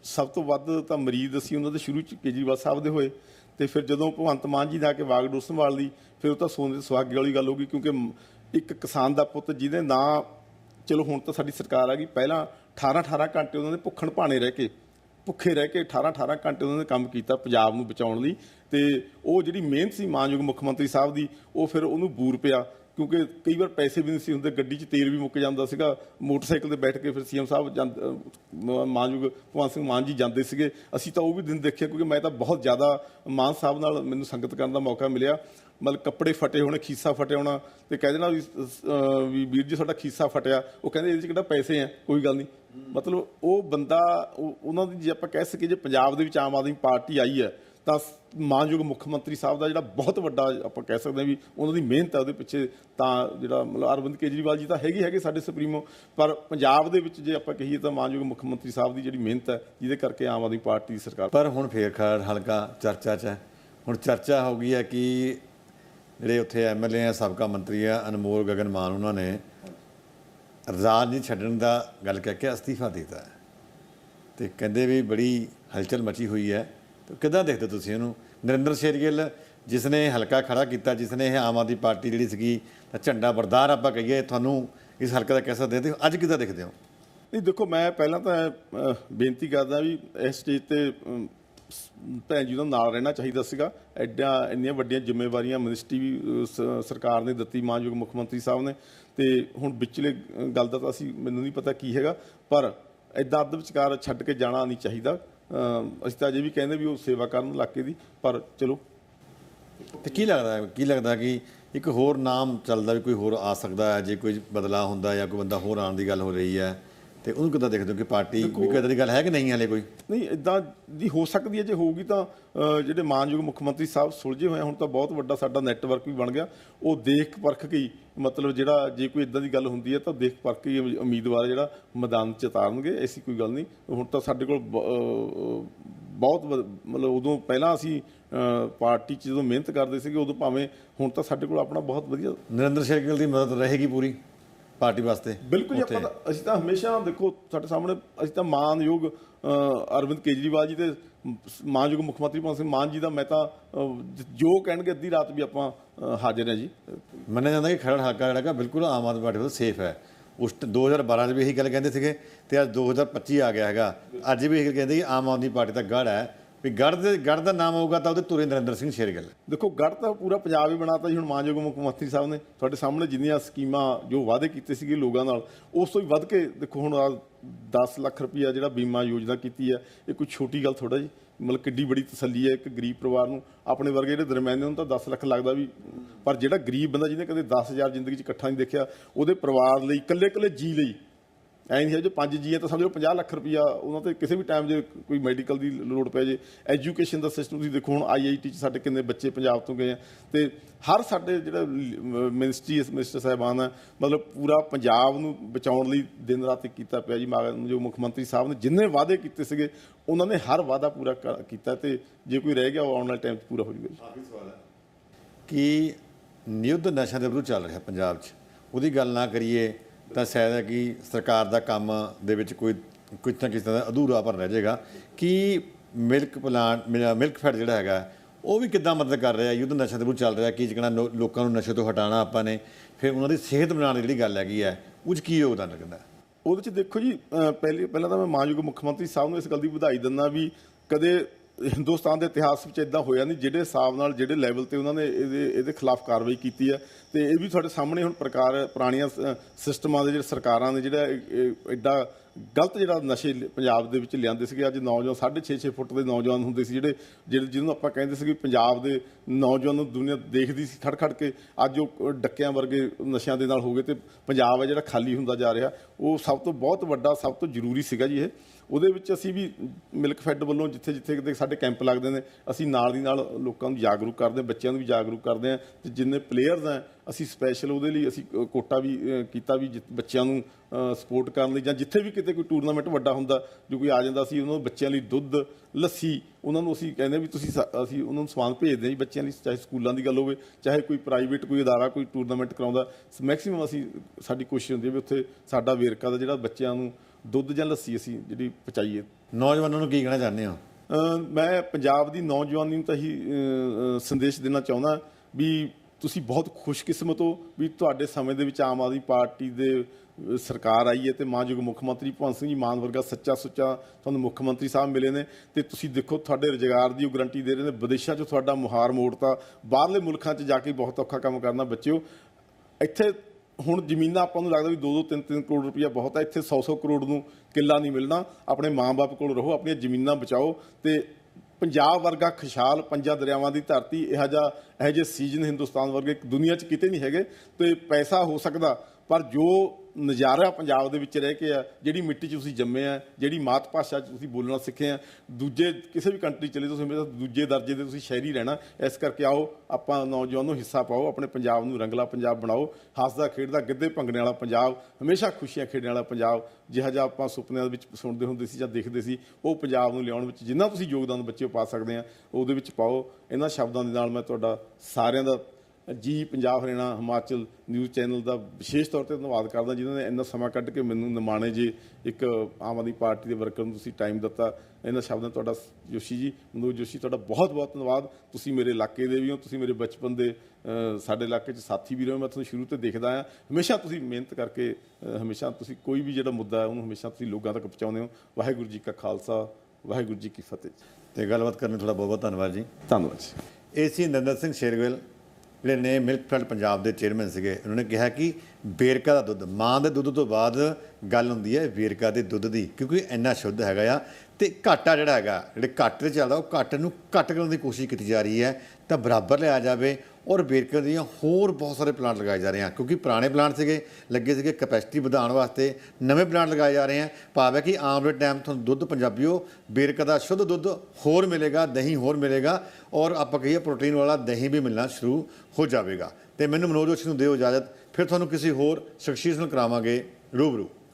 ਸਭ ਤੋਂ ਵੱਧ ਤਾਂ ਮਰੀਜ਼ ਅਸੀਂ ਉਹਨਾਂ ਦੇ ਸ਼ੁਰੂ ਚ ਕੇਜਰੀਵਾਲ ਸਾਹਿਬ ਦੇ ਹੋਏ ਤੇ ਫਿਰ ਜਦੋਂ ਭਗਵੰਤ ਮਾਨ ਜੀ ਨੇ ਆ ਕੇ ਵਾਗਡੋਰ ਸੰਭਾਲ ਲਈ ਫਿਰ ਉਹ ਤਾਂ ਸੋਨੇ ਦੇ ਸੁਹਾਗੇ ਵਾਲੀ ਗੱਲ ਹੋ ਗਈ ਕਿਉਂਕਿ ਇੱਕ ਕਿਸਾਨ ਦਾ ਪੁੱਤ ਜਿਹਦੇ ਨਾਂ ਚਲੋ ਹੁਣ ਤਾਂ ਸਾਡੀ ਸਰਕਾਰ ਆ ਗਈ ਪਹਿਲਾਂ 18 18 ਘੰਟੇ ਉਹਨਾਂ ਦੇ ਭੁੱਖਣ ਭਾਣੇ ਰਹਿ ਕੇ ਭੁੱਖੇ ਰਹਿ ਕੇ 18 18 ਘੰਟੇ ਉਹਨਾਂ ਨੇ ਕੰਮ ਕੀਤਾ ਪੰਜਾਬ ਨੂੰ ਬਚਾਉਣ ਲਈ ਤੇ ਉਹ ਜਿਹੜੀ ਮਿਹਨਤ ਸੀ ਮਾਨਯੋਗ ਮੁੱਖ ਮੰਤਰੀ ਸਾਹਿਬ ਦੀ, ਉਹ ਫਿਰ ਉਹਨੂੰ ਬੂਰ ਪਿਆ ਕਿਉਂਕਿ ਕਈ ਵਾਰ ਪੈਸੇ ਵੀ ਨਹੀਂ ਸੀ ਹੁੰਦੇ, ਗੱਡੀ 'ਚ ਤੇਲ ਵੀ ਮੁੱਕ ਜਾਂਦਾ ਸੀਗਾ, ਮੋਟਰਸਾਈਕਲ ਤੇ ਬੈਠ ਕੇ ਫਿਰ ਸੀਐਮ ਸਾਹਿਬ ਜਾਂਦ- ਅਹ ਮਾਨਯੋਗ ਭਗਵੰਤ ਸਿੰਘ ਮਾਨ ਜੀ ਜਾਂਦੇ ਸੀਗੇ। ਅਸੀਂ ਤਾਂ ਉਹ ਵੀ ਦਿਨ ਦੇਖੇ ਕਿਉਂਕਿ ਮੈਂ ਤਾਂ ਬਹੁਤ ਜ਼ਿਆਦਾ ਮਾਨ ਸਾਹਿਬ ਨਾਲ ਮੈਨੂੰ ਸੰਗਤ ਕਰਨ ਦਾ ਮੌਕਾ ਮਿਲਿਆ। ਮਤਲਬ ਕੱਪੜੇ ਫਟੇ ਹੋਣੇ, ਖੀਸਾ ਫਟਿਆ ਹੋਣਾ ਤੇ ਕਹਿ ਦੇਣਾ ਵੀ ਵੀਰ ਜੀ ਸਾਡਾ ਖੀਸਾ ਫਟਿਆ। ਉਹ ਕਹਿੰਦੇ ਇਹਦੇ 'ਚ ਕਿਹੜਾ ਪੈਸੇ ਆ? ਕੋਈ ਗੱਲ ਨਹੀਂ। ਮਤਲਬ ਉਹ ਬੰਦਾ, ਉਹ- ਉਹਨਾਂ ਦੀ ਜੇ ਆਪਾਂ ਕਹਿ ਸਕੀਏ ਜੇ ਪੰਜਾਬ ਦੇ ਵਿੱਚ ਆਮ ਆਦਮੀ ਪਾਰਟੀ ਆਈ ਹੈ, ਤਾਂ ਮਾਨਯੋਗ ਮੁੱਖ ਮੰਤਰੀ ਸਾਹਿਬ ਦਾ ਜਿਹੜਾ ਬਹੁਤ ਵੱਡਾ ਆਪਾਂ ਕਹਿ ਸਕਦੇ ਹਾਂ ਵੀ ਉਹਨਾਂ ਦੀ ਮਿਹਨਤ ਹੈ ਉਹਦੇ ਪਿੱਛੇ, ਤਾਂ ਜਿਹੜਾ ਮਤਲਬ ਅਰਵਿੰਦ ਕੇਜਰੀਵਾਲ ਜੀ ਤਾਂ ਹੈਗੇ ਹੈਗੇ ਸਾਡੇ ਸੁਪਰੀਮੋ, ਪਰ ਪੰਜਾਬ ਦੇ ਵਿੱਚ ਜੇ ਆਪਾਂ ਕਹੀਏ ਤਾਂ ਮਾਨਯੋਗ ਮੁੱਖ ਮੰਤਰੀ ਸਾਹਿਬ ਦੀ ਜਿਹੜੀ ਮਿਹਨਤ ਹੈ, ਜਿਹਦੇ ਕਰਕੇ ਆਮ ਆਦਮੀ ਪਾਰਟੀ ਦੀ ਸਰਕਾਰ ਪਰ ਹੁਣ ਫੇਰ ਖਰ ਹਲਕਾ ਚਰਚਾ 'ਚ ਹੈ। ਹੁਣ ਚਰਚਾ ਹੋ ਗਈ ਹੈ ਕਿ ਜਿਹੜੇ ਉੱਥੇ ਐਮਐਲਏ ਆ, ਸਾਬਕਾ ਮੰਤਰੀ ਆ, ਅਨਮੋਲ ਗਗਨ ਮਾਨ ਉਹਨਾਂ ਨੇ ਰਾਜ ਨਹੀਂ ਛੱਡਣ ਦਾ ਗੱਲ ਕਹਿ ਕੇ ਅਸਤੀਫਾ ਦੇ ਦਿੱਤਾ ਤੇ ਕਹਿੰਦੇ ਵੀ ਬੜੀ ਹਲਚਲ ਮਚੀ ਹੋਈ ਹੈ। ਤੇ ਕਿੱਦਾਂ ਦੇਖਦੇ ਤੁਸੀਂ ਇਹਨੂੰ? ਨਰਿੰਦਰ ਸ਼ੇਰਗਿੱਲ, ਜਿਸ ਨੇ ਹਲਕਾ ਖੜਾ ਕੀਤਾ, ਜਿਸ ਨੇ ਇਹ ਆਮ ਆਦਮੀ ਪਾਰਟੀ ਜਿਹੜੀ ਸੀਗੀ, ਤਾਂ ਝੰਡਾ ਬਰਦਾਰ ਆਪਾਂ ਕਹੀਏ, ਤੁਹਾਨੂੰ ਇਸ ਹਲਕੇ ਦਾ ਕੈਸਾ ਦੇਦੇ ਹੋ? ਅੱਜ ਕਿੱਦਾਂ ਦੇਖਦੇ ਹੋ? ਨਹੀਂ, ਦੇਖੋ, ਮੈਂ ਪਹਿਲਾਂ ਤਾਂ ਬੇਨਤੀ ਕਰਦਾ ਵੀ ਇਸ ਸਟੇਜ ਤੇ ਭੈਣ ਜੀ ਨੂੰ ਨਾਲ ਰਹਿਣਾ ਚਾਹੀਦਾ ਸੀਗਾ। ਐਡਾਂ, ਇੰਨੀਆਂ ਵੱਡੀਆਂ ਜ਼ਿੰਮੇਵਾਰੀਆਂ ਮਿਨਿਸਟਰੀ ਵੀ ਸ- ਸਰਕਾਰ ਨੇ ਦਿੱਤੀ, ਮਾਨਯੋਗ ਮੁੱਖ ਮੰਤਰੀ ਸਾਹਿਬ ਨੇ। ਤੇ ਹੁਣ ਵਿਚਲੇ ਗੱਲ ਦਾ ਤਾਂ ਅਸੀਂ, ਮੈਨੂੰ ਨਹੀਂ ਪਤਾ ਕੀ ਹੈਗਾ, ਪਰ ਐਦਾਂ ਅੱਧ ਵਿਚਕਾਰ ਛੱਡ ਕੇ ਜਾਣਾ ਨਹੀਂ ਚਾਹੀਦਾ। ਅਸੀਂ ਤਾਂ ਅਜੇ ਵੀ ਕਹਿੰਦੇ ਵੀ ਉਹ ਸੇਵਾ ਕਰਨ ਇਲਾਕੇ ਦੀ, ਪਰ ਚਲੋ। ਤੇ ਕੀ ਲੱਗਦਾ ਕੀ ਲੱਗਦਾ ਕਿ ਇੱਕ ਹੋਰ ਨਾਮ ਚੱਲਦਾ ਵੀ ਕੋਈ ਹੋਰ ਆ ਸਕਦਾ ਹੈ, ਜੇ ਕੋਈ ਬਦਲਾਅ ਹੁੰਦਾ ਜਾਂ ਕੋਈ ਬੰਦਾ ਹੋਰ ਆਉਣ ਦੀ ਗੱਲ ਹੋ ਰਹੀ ਹੈ? ਤੇ ਉਹਨੂੰ ਕਿੱਦਾਂ ਦੇਖਦੇ ਹੋ ਕਿ ਪਾਰਟੀ ਵੀ ਕੋਈ ਏਦਾਂ ਦੀ ਗੱਲ ਹੈ ਕਿ ਨਹੀਂ ਹਲੇ ਕੋਈ? ਨਹੀਂ ਇਦਾਂ ਦੀ ਹੋ ਸਕਦੀ ਹੈ ਜੇ ਹੋਊਗੀ ਤਾਂ ਜਿਹੜੇ ਮਾਨਯੋਗ ਮੁੱਖ ਮੰਤਰੀ ਸਾਹਿਬ ਸੁਲਝੇ ਹੋਏ ਹੁਣ ਤਾਂ ਬਹੁਤ ਵੱਡਾ ਸਾਡਾ ਨੈਟਵਰਕ ਵੀ ਬਣ ਗਿਆ। ਉਹ ਦੇਖ ਪਰਖ ਕੇ ਮਤਲਬ ਜਿਹੜਾ ਜੇ ਕੋਈ ਇਦਾਂ ਦੀ ਗੱਲ ਹੁੰਦੀ ਹੈ ਤਾਂ ਦੇਖ ਪਰਖ ਕੇ ਉਮੀਦਵਾਰ ਜਿਹੜਾ ਮੈਦਾਨ 'ਚ ਉਤਾਰਨਗੇ ਐਸੀ ਕੋਈ ਗੱਲ ਨਹੀਂ। ਹੁਣ ਤਾਂ ਸਾਡੇ ਕੋਲ ਬਹੁਤ ਮਤਲਬ ਉਦੋਂ ਪਹਿਲਾਂ ਅਸੀਂ ਪਾਰਟੀ 'ਚ ਜਦੋਂ ਮਿਹਨਤ ਕਰਦੇ ਸੀਗੇ ਉਦੋਂ ਭਾਵੇਂ ਹੁਣ ਤਾਂ ਸਾਡੇ ਕੋਲ ਆਪਣਾ ਬਹੁਤ ਵਧੀਆ ਨਰਿੰਦਰ ਸ਼ੇਰਗਿੱਲ ਦੀ ਮਦਦ ਰਹੇਗੀ ਪੂਰੀ। ਪਾਰਟੀ ਵਾਸਤੇ ਬਿਲਕੁਲ ਜੀ। ਆਪਾਂ ਤਾਂ- ਅਸੀਂ ਤਾਂ ਹਮੇਸ਼ਾ ਦੇਖੋ ਸਾਡੇ ਸਾਹਮਣੇ ਅਸੀਂ ਤਾਂ ਮਾਨਯੋਗ ਅਹ, ਅਰਵਿੰਦ ਕੇਜਰੀਵਾਲ ਜੀ ਤੇ ਮਾਨਯੋਗ ਮੁੱਖ ਮੰਤਰੀ ਭਗਵੰਤ ਸਿੰਘ ਮਾਨ ਜੀ ਦਾ ਮੈਂ ਤਾਂ ਅਹ, ਜ- ਜੋ ਕਹਿਣਗੇ ਅੱਧੀ ਰਾਤ ਵੀ ਆਪਾਂ ਅਹ, ਹਾਜ਼ਰ ਹਾਂ ਜੀ। ਮੰਨਿਆ ਜਾਂਦਾ ਕਿ ਖਰੜ ਹਲਕਾ ਜਿਹੜਾ ਹੈਗਾ ਬਿਲਕੁਲ ਆਮ ਆਦਮੀ ਪਾਰਟੀ ਵੱਲੋਂ ਸੇਫ ਹੈ। ਉਸ ਟ- 2012 'ਚ ਵੀ ਇਹੀ ਗੱਲ ਕਹਿੰਦੇ ਸੀਗੇ ਤੇ ਅੱਜ 2025 ਆ ਗਿਆ ਹੈਗਾ। ਅੱਜ ਵੀ ਇਹੀ ਗੱਲ ਕਹਿੰਦੇ ਕਿ ਆਮ ਆਦਮੀ ਪਾਰਟੀ ਦਾ ਗੜ ਹੈ। ਵੀ ਗੜ ਦੇ ਗੜ ਦਾ ਨਾਮ ਆਊਗਾ ਤਾਂ ਉਹਦੇ ਤੁਰੇ ਨਰਿੰਦਰ ਸਿੰਘ ਸ਼ੇਰਗਿੱਲ। ਦੇਖੋ ਗੜ ਤਾਂ ਪੂਰਾ ਪੰਜਾਬ ਹੀ ਬਣਾਤਾ ਜੀ, ਹੁਣ ਮਾਨਯੋਗ ਮੁੱਖ ਮੰਤਰੀ ਸਾਹਿਬ ਨੇ। ਤੁਹਾਡੇ ਸਾਹਮਣੇ ਜਿੰਨੀਆਂ ਸਕੀਮਾਂ ਜੋ ਵਾਅਦੇ ਕੀਤੇ ਸੀਗੇ ਲੋਕਾਂ ਨਾਲ, ਉਸ ਤੋਂ ਵੀ ਵੱਧ ਕੇ ਦੇਖੋ, ਹੁਣ ਆਹ 10 ਲੱਖ ਰੁਪਈਆ ਜਿਹੜਾ ਬੀਮਾ ਯੋਜਨਾ ਕੀਤੀ ਹੈ, ਇਹ ਕੋਈ ਛੋਟੀ ਗੱਲ ਥੋੜਾ ਜੀ, ਮਤਲਬ ਕਿੱਡੀ ਬੜੀ ਤਸੱਲੀ ਹੈ ਇੱਕ ਗਰੀਬ ਪਰਿਵਾਰ ਨੂੰ। ਆਪਣੇ ਵਰਗੇ ਜਿਹੜੇ ਦਰਮਿਆਨੇ ਨੂੰ ਤਾਂ 10 ਲੱਖ ਲੱਗਦਾ ਵੀ, ਪਰ ਜਿਹੜਾ ਗਰੀਬ ਬੰਦਾ ਜਿਹਨੇ ਕਦੇ 10000 ਜ਼ਿੰਦਗੀ 'ਚ ਇਕੱਠਾ ਨਹੀਂ ਦੇਖਿਆ, ਉਹਦੇ ਪਰਿਵਾਰ ਲਈ ਇਕੱਲੇ ਇਕੱਲੇ ਜੀ ਲਈ ਐਂ ਨਹੀਂ ਹੈ ਜੋ ਪੰਜ ਜੀ ਹੈ ਤਾਂ ਸਮਝੋ 50 ਲੱਖ ਰੁਪਇਆ ਉਹਨਾਂ ਤੇ ਕਿਸੇ ਵੀ ਟਾਈਮ ਜੇ ਕੋਈ ਮੈਡੀਕਲ ਦੀ ਲੋੜ ਪੈ ਜੇ। ਐਜੂਕੇਸ਼ਨ ਦਾ ਸਿਸਟਮ ਤੁਸੀਂ ਦੇਖੋ ਹੁਣ ਆਈਆਈਟੀ ਚ ਸਾਡੇ ਕਿੰਨੇ ਬੱਚੇ ਪੰਜਾਬ ਤੋਂ ਗਏ ਆ। ਤੇ ਹਰ ਸਾਡੇ ਜਿਹੜਾ ਮਿਨਿਸਟਰੀ ਮਿਨਿਸਟਰ ਸਾਹਿਬਾਨ ਹੈ, ਮਤਲਬ ਪੂਰਾ ਪੰਜਾਬ ਨੂੰ ਬਚਾਉਣ ਲਈ ਦਿਨ ਰਾਤ ਕੀਤਾ ਪਿਆ ਜੀ। ਮਾਨ- ਜੋ ਮੁੱਖ ਮੰਤਰੀ ਸਾਹਿਬ ਨੇ ਜਿੰਨੇ ਵਾਅਦੇ ਕੀਤੇ ਸੀਗੇ, ਉਹਨਾਂ ਨੇ ਹਰ ਵਾਅਦਾ ਪੂਰਾ ਕੀਤਾ ਤੇ ਜੇ ਕੋਈ ਰਹਿ ਗਿਆ, ਉਹ ਆਉਣ ਵਾਲੇ ਟਾਈਮ 'ਚ ਪੂਰਾ ਹੋ ਜਾਊਗਾ ਜੀ। ਕਿ ਨਿਯੁੱਧ ਨਸ਼ਾ ਦੇ ਵਿਰੁੱਧ ਚੱਲ ਰਿਹਾ ਪੰਜਾਬ 'ਚ? ਉਹਦੀ ਗੱਲ ਨਾ ਕਰੀਏ ਤਾਂ ਸ਼ਾਇਦ ਹੈ ਕਿ ਸਰਕਾਰ ਦਾ ਕੰਮ ਦੇ ਵਿੱਚ ਕੋਈ ਕੁਝ ਨਾ ਕਿਸੇ ਦਾ ਅਧੂਰਾ ਪਰ ਰਹਿ ਜਾਏਗਾ। ਕਿ ਮਿਲਕ ਪਲਾਂਟ ਮਿਲਕ ਫੈਟ ਜਿਹੜਾ ਹੈਗਾ, ਉਹ ਵੀ ਕਿੱਦਾਂ ਮਦਦ ਕਰ ਰਿਹਾ? ਯੁੱਧ ਨਸ਼ਾ ਦੇ ਵਿਰੁੱਧ ਚੱਲ ਰਿਹਾ, ਕੀ ਜਿਹੜਾ ਲੋਕਾਂ ਨੂੰ ਨਸ਼ੇ ਤੋਂ ਹਟਾਉਣਾ ਆਪਾਂ ਨੇ, ਫਿਰ ਉਹਨਾਂ ਦੀ ਸਿਹਤ ਬਣਾਉਣ ਦੀ ਜਿਹੜੀ ਗੱਲ ਹੈਗੀ ਹੈ ਉਹ 'ਚ ਕੀ ਯੋਗਦਾਨ ਲੱਗਦਾ ਉਹਦੇ ਚ ਦੇਖੋ ਜੀ, ਅਹ ਪਹਿਲੀ, ਪਹਿਲਾਂ ਤਾਂ ਮੈਂ ਮਾਨਯੋਗ ਮੁੱਖ ਮੰਤਰੀ ਸਾਹਿਬ ਨੂੰ ਇਸ ਗੱਲ ਦੀ ਵਧਾਈ ਦਿੰਦਾ ਵੀ ਕਦੇ ਹਿੰਦੁਸਤਾਨ ਦੇ ਇਤਿਹਾਸ ਵਿੱਚ ਇਦਾਂ ਹੋਇਆ ਨਹੀਂ, ਜਿਹੜੇ ਹਿਸਾਬ ਨਾਲ, ਜਿਹੜੇ ਲੈਵਲ ਤੇ ਉਹਨਾਂ ਨੇ ਇਹਦੇ ਇਹਦੇ ਖਿਲਾਫ ਕਾਰਵਾਈ ਕੀਤੀ ਹੈ। ਤੇ ਇਹ ਵੀ ਤੁਹਾਡੇ ਸਾਹਮਣੇ ਹੁਣ ਪ੍ਰਕਾਰ, ਪੁਰਾਣੀਆਂ ਸ- ਸਿਸਟਮਾਂ ਦੇ ਜਿਹੜੇ ਸਰਕਾਰਾਂ ਨੇ ਜਿਹੜਾ ਐਡਾ ਗਲਤ ਜਿਹੜਾ ਨਸ਼ੇ ਪੰਜਾਬ ਦੇ ਵਿੱਚ ਲਿਆਂਦੇ ਸੀਗੇ। ਅੱਜ ਨੌਜਵਾਨ 6.5 6 ਫੁੱਟ ਦੇ ਨੌਜਵਾਨ ਹੁੰਦੇ ਸੀ ਜਿਹੜੇ ਜਿਹੜੇ, ਜਿਹਨੂੰ ਆਪਾਂ ਕਹਿੰਦੇ ਸੀ ਕਿ ਪੰਜਾਬ ਦੇ ਨੌਜਵਾਨ ਨੂੰ ਦੁਨੀਆ ਦੇਖਦੀ ਸੀ ਖੜ ਖੜ ਕੇ, ਅੱਜ ਉਹ ਡੱਕਿਆਂ ਵਰਗੇ ਨਸ਼ਿਆਂ ਦੇ ਨਾਲ ਹੋ ਗਏ ਤੇ ਪੰਜਾਬ ਹੈ ਜਿਹੜਾ ਖਾਲੀ ਹੁੰਦਾ ਜਾ ਰਿਹਾ। ਉਹ ਸਭ ਤੋਂ ਬਹੁਤ ਵੱਡਾ, ਸਭ ਤੋਂ ਜ਼ਰੂਰੀ ਸੀਗਾ ਜੀ ਇਹ। ਉਹਦੇ ਵਿੱਚ ਅਸੀਂ ਵੀ ਮਿਲਕ ਫੈਡ ਵੱਲੋਂ ਜਿੱਥੇ ਜਿੱਥੇ ਕਿਤੇ ਸਾਡੇ ਕੈਂਪ ਲੱਗਦੇ ਨੇ, ਅਸੀਂ ਨਾਲ ਦੀ ਨਾਲ ਲੋਕਾਂ ਨੂੰ ਜਾਗਰੂਕ ਕਰਦੇ ਹਾਂ, ਬੱਚਿਆਂ ਨੂੰ ਵੀ ਜਾਗਰੂਕ ਕਰਦੇ ਹਾਂ ਤੇ ਜਿੰਨੇ ਪਲੇਅਰਸ ਆ ਅਸੀਂ ਸਪੈਸ਼ਲ ਉਹਦੇ ਲਈ ਅਸੀਂ ਕੋਟਾ ਵੀ ਕੀਤਾ ਵੀ ਜਿ- ਬੱਚਿਆਂ ਨੂੰ ਸਪੋਰਟ ਕਰਨ ਲਈ ਜਾਂ ਜਿੱਥੇ ਵੀ ਕਿਤੇ ਕੋਈ ਟੂਰਨਾਮੈਂਟ ਵੱਡਾ ਹੁੰਦਾ, ਜੋ ਕੋਈ ਆ ਜਾਂਦਾ ਸੀ ਉਹਨਾਂ ਬੱਚਿਆਂ ਲਈ ਦੁੱਧ, ਲੱਸੀ, ਉਹਨਾਂ ਨੂੰ ਅਸੀਂ ਕਹਿੰਦੇ ਵੀ ਤੁਸੀਂ ਸਾ- ਅਸੀਂ ਉਹਨਾਂ ਨੂੰ ਸਮਾਨ ਭੇਜਦੇ ਹਾਂ ਜੀ ਬੱਚਿਆਂ ਲਈ, ਚਾਹੇ ਸਕੂਲਾਂ ਦੀ ਗੱਲ ਹੋਵੇ, ਚਾਹੇ ਕੋਈ ਪ੍ਰਾਈਵੇਟ ਕੋਈ ਅਦਾਰਾ, ਕੋਈ ਟੂਰਨਾਮੈਂਟ ਕਰਾਉਂਦਾ ਮੈਕਸਿਮਮ ਅਸੀਂ ਸਾਡੀ ਕੋਸ਼ਿਸ਼ ਹੁੰਦੀ ਹੈ ਵੀ ਉੱਥੇ ਸਾਡਾ ਵੇਰਕਾ ਦਾ ਜਿਹੜਾ ਬੱਚਿਆਂ ਨੂੰ ਦੁੱਧ ਜਾਂ ਲੱਸੀ ਅਸੀਂ ਜਿਹੜੀ ਪਹੁੰਚਾਈਏ ਨੌਜਵਾਨਾਂ ਨੂੰ ਕੀ ਕਹਿਣਾ ਚਾਹੁੰਦੇ ਹੋ? ਮੈਂ ਪੰਜਾਬ ਦੀ ਨੌਜਵਾਨੀ ਨੂੰ ਤਾਂ ਹੀ ਸੰਦੇਸ਼ ਦੇਣਾ ਚਾਹੁੰਦਾ ਵੀ ਤੁਸੀਂ ਬਹੁਤ ਖੁਸ਼ਕਿਸਮਤ ਹੋ ਵੀ ਤੁਹਾਡੇ ਸਮੇਂ ਦੇ ਵਿੱਚ ਆਮ ਆਦਮੀ ਪਾਰਟੀ ਦੇ ਸਰਕਾਰ ਆਈ ਹੈ ਤੇ ਮਾਨਯੋਗ ਮੁੱਖ ਮੰਤਰੀ ਭਗਵੰਤ ਸਿੰਘ ਜੀ ਮਾਨ ਵਰਗਾ ਸੱਚਾ ਸੁੱਚਾ ਤੁਹਾਨੂੰ ਮੁੱਖ ਮੰਤਰੀ ਸਾਹਿਬ ਮਿਲੇ ਨੇ ਤੇ ਤੁਸੀਂ ਦੇਖੋ ਤੁਹਾਡੇ ਰੁਜ਼ਗਾਰ ਦੀ ਉਹ ਗਰੰਟੀ ਦੇ ਰਹੇ ਨੇ ਵਿਦੇਸ਼ਾਂ 'ਚ ਤੁਹਾਡਾ ਮੁਹਾਰ ਮੋੜਤਾ ਬਾਹਰਲੇ ਮੁਲਕਾਂ 'ਚ ਜਾ ਕੇ ਬਹੁਤ ਔਖਾ ਕੰਮ ਕਰਨਾ ਬੱਚਿਓ। ਇੱਥੇ ਹੁਣ ਜ਼ਮੀਨਾਂ ਆਪਾਂ ਨੂੰ ਲੱਗਦਾ ਵੀ 2-2 3-3 ਕਰੋੜ ਰੁਪਇਆ ਬਹੁਤ ਹੈ ਇੱਥੇ 100-100 ਕਰੋੜ ਨੂੰ ਕਿੱਲਾ ਨਹੀਂ ਮਿਲਣਾ। ਆਪਣੇ ਮਾਂ-ਬਾਪ ਕੋਲ ਰਹੋ, ਆਪਣੀਆਂ ਜ਼ਮੀਨਾਂ ਬਚਾਓ ਤੇ ਪੰਜਾਬ ਵਰਗਾ ਖੁਸ਼ਹਾਲ ਪੰਜਾਂ ਦਰਿਆਵਾਂ ਦੀ ਧਰਤੀ, ਇਹੋ ਜਿਹਾ, ਇਹੋ ਜਿਹੇ ਸੀਜ਼ਨ ਹਿੰਦੁਸਤਾਨ ਵਰਗੇ ਦੁਨੀਆ 'ਚ ਕਿਤੇ ਨਹੀਂ ਹੈਗੇ ਤੇ ਪੈਸਾ ਹੋ ਸਕਦਾ, ਪਰ ਜੋ ਨਜ਼ਾਰਾ ਪੰਜਾਬ ਦੇ ਵਿੱਚ ਰਹਿ ਕੇ ਆ, ਜਿਹੜੀ ਮਿੱਟੀ 'ਚ ਤੁਸੀਂ ਜੰਮੇ ਆ, ਜਿਹੜੀ ਮਾਤ ਭਾਸ਼ਾ 'ਚ ਤੁਸੀਂ ਬੋਲਣਾ ਸਿੱਖੇ ਆ, ਦੂਜੇ ਕਿਸੇ ਵੀ ਕੰਟਰੀ ਚਲੇ ਤੁਸੀਂ ਹਮੇਸ਼ਾ ਦੂਜੇ ਦਰਜੇ ਦੇ ਤੁਸੀਂ ਸ਼ਹਿਰੀ ਰਹਿਣਾ, ਇਸ ਕਰਕੇ ਆਓ, ਆਪਾਂ ਨੌਜਵਾਨ ਨੂੰ ਹਿੱਸਾ ਪਾਓ, ਆਪਣੇ ਪੰਜਾਬ ਨੂੰ ਰੰਗਲਾ ਪੰਜਾਬ ਬਣਾਓ, ਹੱਸਦਾ, ਖੇਡਦਾ, ਗਿੱਧੇ ਭੰਗਣੇ ਵਾਲਾ ਪੰਜਾਬ, ਹਮੇਸ਼ਾ ਖੁਸ਼ੀਆਂ ਖੇਡਣ ਵਾਲਾ ਪੰਜਾਬ, ਜਿਹਾ ਜਿਹਾ ਆਪਾਂ ਸੁਪਨਿਆਂ ਦੇ ਵਿੱਚ ਸੁਣਦੇ ਹੁੰਦੇ ਸੀ ਜਾਂ ਦੇਖਦੇ ਸੀ, ਉਹ ਪੰਜਾਬ ਨੂੰ ਲਿਆਉਣ ਵਿੱਚ ਜਿੰਨਾ ਤੁਸੀਂ ਯੋਗਦਾਨ ਬੱਚੇ ਪਾ ਸਕਦੇ ਆ, ਉਹਦੇ ਵਿੱਚ ਪਾਓ, ਇਹਨਾਂ ਸ਼ਬਦਾਂ ਦੇ ਨਾਲ ਮੈਂ ਤੁਹਾਡਾ ਸਾਰਿਆਂ ਦਾ ਜੀ ਪੰਜਾਬ ਹਰਿਆਣਾ ਹਿਮਾਚਲ ਨਿਊਜ਼ ਚੈਨਲ ਦਾ ਵਿਸ਼ੇਸ਼ ਤੌਰ ਤੇ ਧੰਨਵਾਦ ਕਰਦਾ ਜਿਨ੍ਹਾਂ ਨੇ ਇੰਨਾ ਸਮਾਂ ਕੱਢ ਕੇ ਮੈਨੂੰ ਨਿਮਾਣੇ ਜੇ ਇੱਕ ਆਮ ਆਦਮੀ ਪਾਰਟੀ ਦੇ ਵਰਕਰ ਨੂੰ ਤੁਸੀਂ ਟਾਈਮ ਦਿੱਤਾ। ਇਹਨਾਂ ਸ਼ਬਦਾਂ ਤੁਹਾਡਾ ਜੋਸ਼ੀ ਜੀ ਮਨੋਜ ਜੋਸ਼ੀ ਤੁਹਾਡਾ ਬਹੁਤ ਬਹੁਤ ਧੰਨਵਾਦ। ਤੁਸੀਂ ਮੇਰੇ ਇਲਾਕੇ ਦੇ ਵੀ ਹੋ ਤੁਸੀਂ ਮੇਰੇ ਬਚਪਨ ਦੇ ਸਾਡੇ ਇਲਾਕੇ 'ਚ ਸਾਥੀ ਵੀ ਰਹੇ ਮੈਂ ਤੁਹਾਨੂੰ ਸ਼ੁਰੂ ਤੋਂ ਦੇਖਦਾ ਆ ਹਮੇਸ਼ਾ ਤੁਸੀਂ ਮਿਹਨਤ ਕਰਕੇ ਹਮੇਸ਼ਾ ਤੁਸੀਂ ਕੋਈ ਵੀ ਜਿਹੜਾ ਮੁੱਦਾ ਹੈ ਉਹਨੂੰ ਹਮੇਸ਼ਾ ਤੁਸੀਂ ਲੋਕਾਂ ਤੱਕ ਪਹੁੰਚਾਉਂਦੇ ਹੋ। ਵਾਹਿਗੁਰੂ ਜੀ ਕਾ ਖਾਲਸਾ ਵਾਹਿਗੁਰੂ ਜੀ ਕੀ ਫਤਿਹ। ਤੇ ਗੱਲਬਾਤ ਕਰਨ ਲਈ ਤੁਹਾਡਾ ਬਹੁਤ ਬਹੁਤ ਧੰਨਵਾਦ ਜੀ। ਧੰਨਵਾਦ ਜੀ। ਏਸੀ ਨਰਿੰਦਰ ਸਿੰਘ ਸ਼ੇਰਗਿੱਲ ਜਿਹੜੇ ਨੇ ਮਿਲਕ ਮਿਲਕਫੈਡ ਪੰਜਾਬ ਦੇ ਚੇਅਰਮੈਨ ਸੀਗੇ, ਉਹਨਾਂ ਨੇ ਕਿਹਾ ਕਿ ਵੇਰਕਾ ਦਾ ਦੁੱਧ, ਮਾਂ ਦੇ ਦੁੱਧ ਤੋਂ ਬਾਅਦ ਗੱਲ ਹੁੰਦੀ ਹੈ ਵੇਰਕਾ ਦੇ ਦੁੱਧ ਦੀ, ਕਿਉਂਕਿ ਇੰਨਾ ਸ਼ੁੱਧ ਹੈਗਾ ਆ। ਤੇ ਘਾਟਾ ਜਿਹੜਾ ਹੈਗਾ, ਜਿਹੜੇ ਘੱਟ ਤੇ ਚੱਲਦਾ, ਉਹ ਘੱਟ ਨੂੰ ਘੱਟ ਕਰਨ ਦੀ ਕੋਸ਼ਿਸ਼ ਕੀਤੀ ਜਾ ਰਹੀ ਹੈ। ਤਾਂ ਬਰਾਬਰ ਲਿਆ ਜਾਵੇ ਔਰ ਵੇਰਕਾ ਦੀਆਂ ਹੋਰ ਬਹੁਤ ਸਾਰੇ ਪਲਾਂਟ ਲਗਾਏ ਜਾ ਰਹੇ ਹਨ ਕਿਉਂਕਿ ਪੁਰਾਣੇ ਪਲਾਂਟ ਸੀਗੇ, ਲੱਗੇ ਸੀਗੇ ਕਪੈਸਿਟੀ ਵਧਾਉਣ ਵਾਸਤੇ, ਨਵੇਂ ਪਲਾਂਟ ਲਗਾਏ ਜਾ ਰਹੇ ਹਨ ਭਾਵ ਹੈ ਕਿ ਆਉਣ ਵਾਲੇ ਟਾਈਮ ਤੁਹਾਨੂੰ ਦੁੱਧ ਪੰਜਾਬੀਓ ਵੇਰਕਾ ਦਾ ਸ਼ੁੱਧ ਦੁੱਧ ਹੋਰ ਮਿਲੇਗਾ, ਦਹੀਂ ਹੋਰ ਮਿਲੇਗਾ, ਔਰ ਆਪਾਂ ਕਹੀਏ ਪ੍ਰੋਟੀਨ ਵਾਲਾ ਦਹੀਂ ਵੀ ਮਿਲਣਾ ਸ਼ੁਰੂ ਹੋ ਜਾਵੇਗਾ। ਤੇ ਮੈਨੂੰ ਮਨੋਜ ਜੋਸ਼ੀ ਨੂੰ ਦਿਓ ਇਜਾਜ਼ਤ, ਫਿਰ ਤੁਹਾਨੂੰ ਕਿਸੇ ਹੋਰ ਸ਼ਖਸੀਅਤ ਨਾਲ ਕਰਾਵਾਂਗੇ ਰੂਬਰੂ।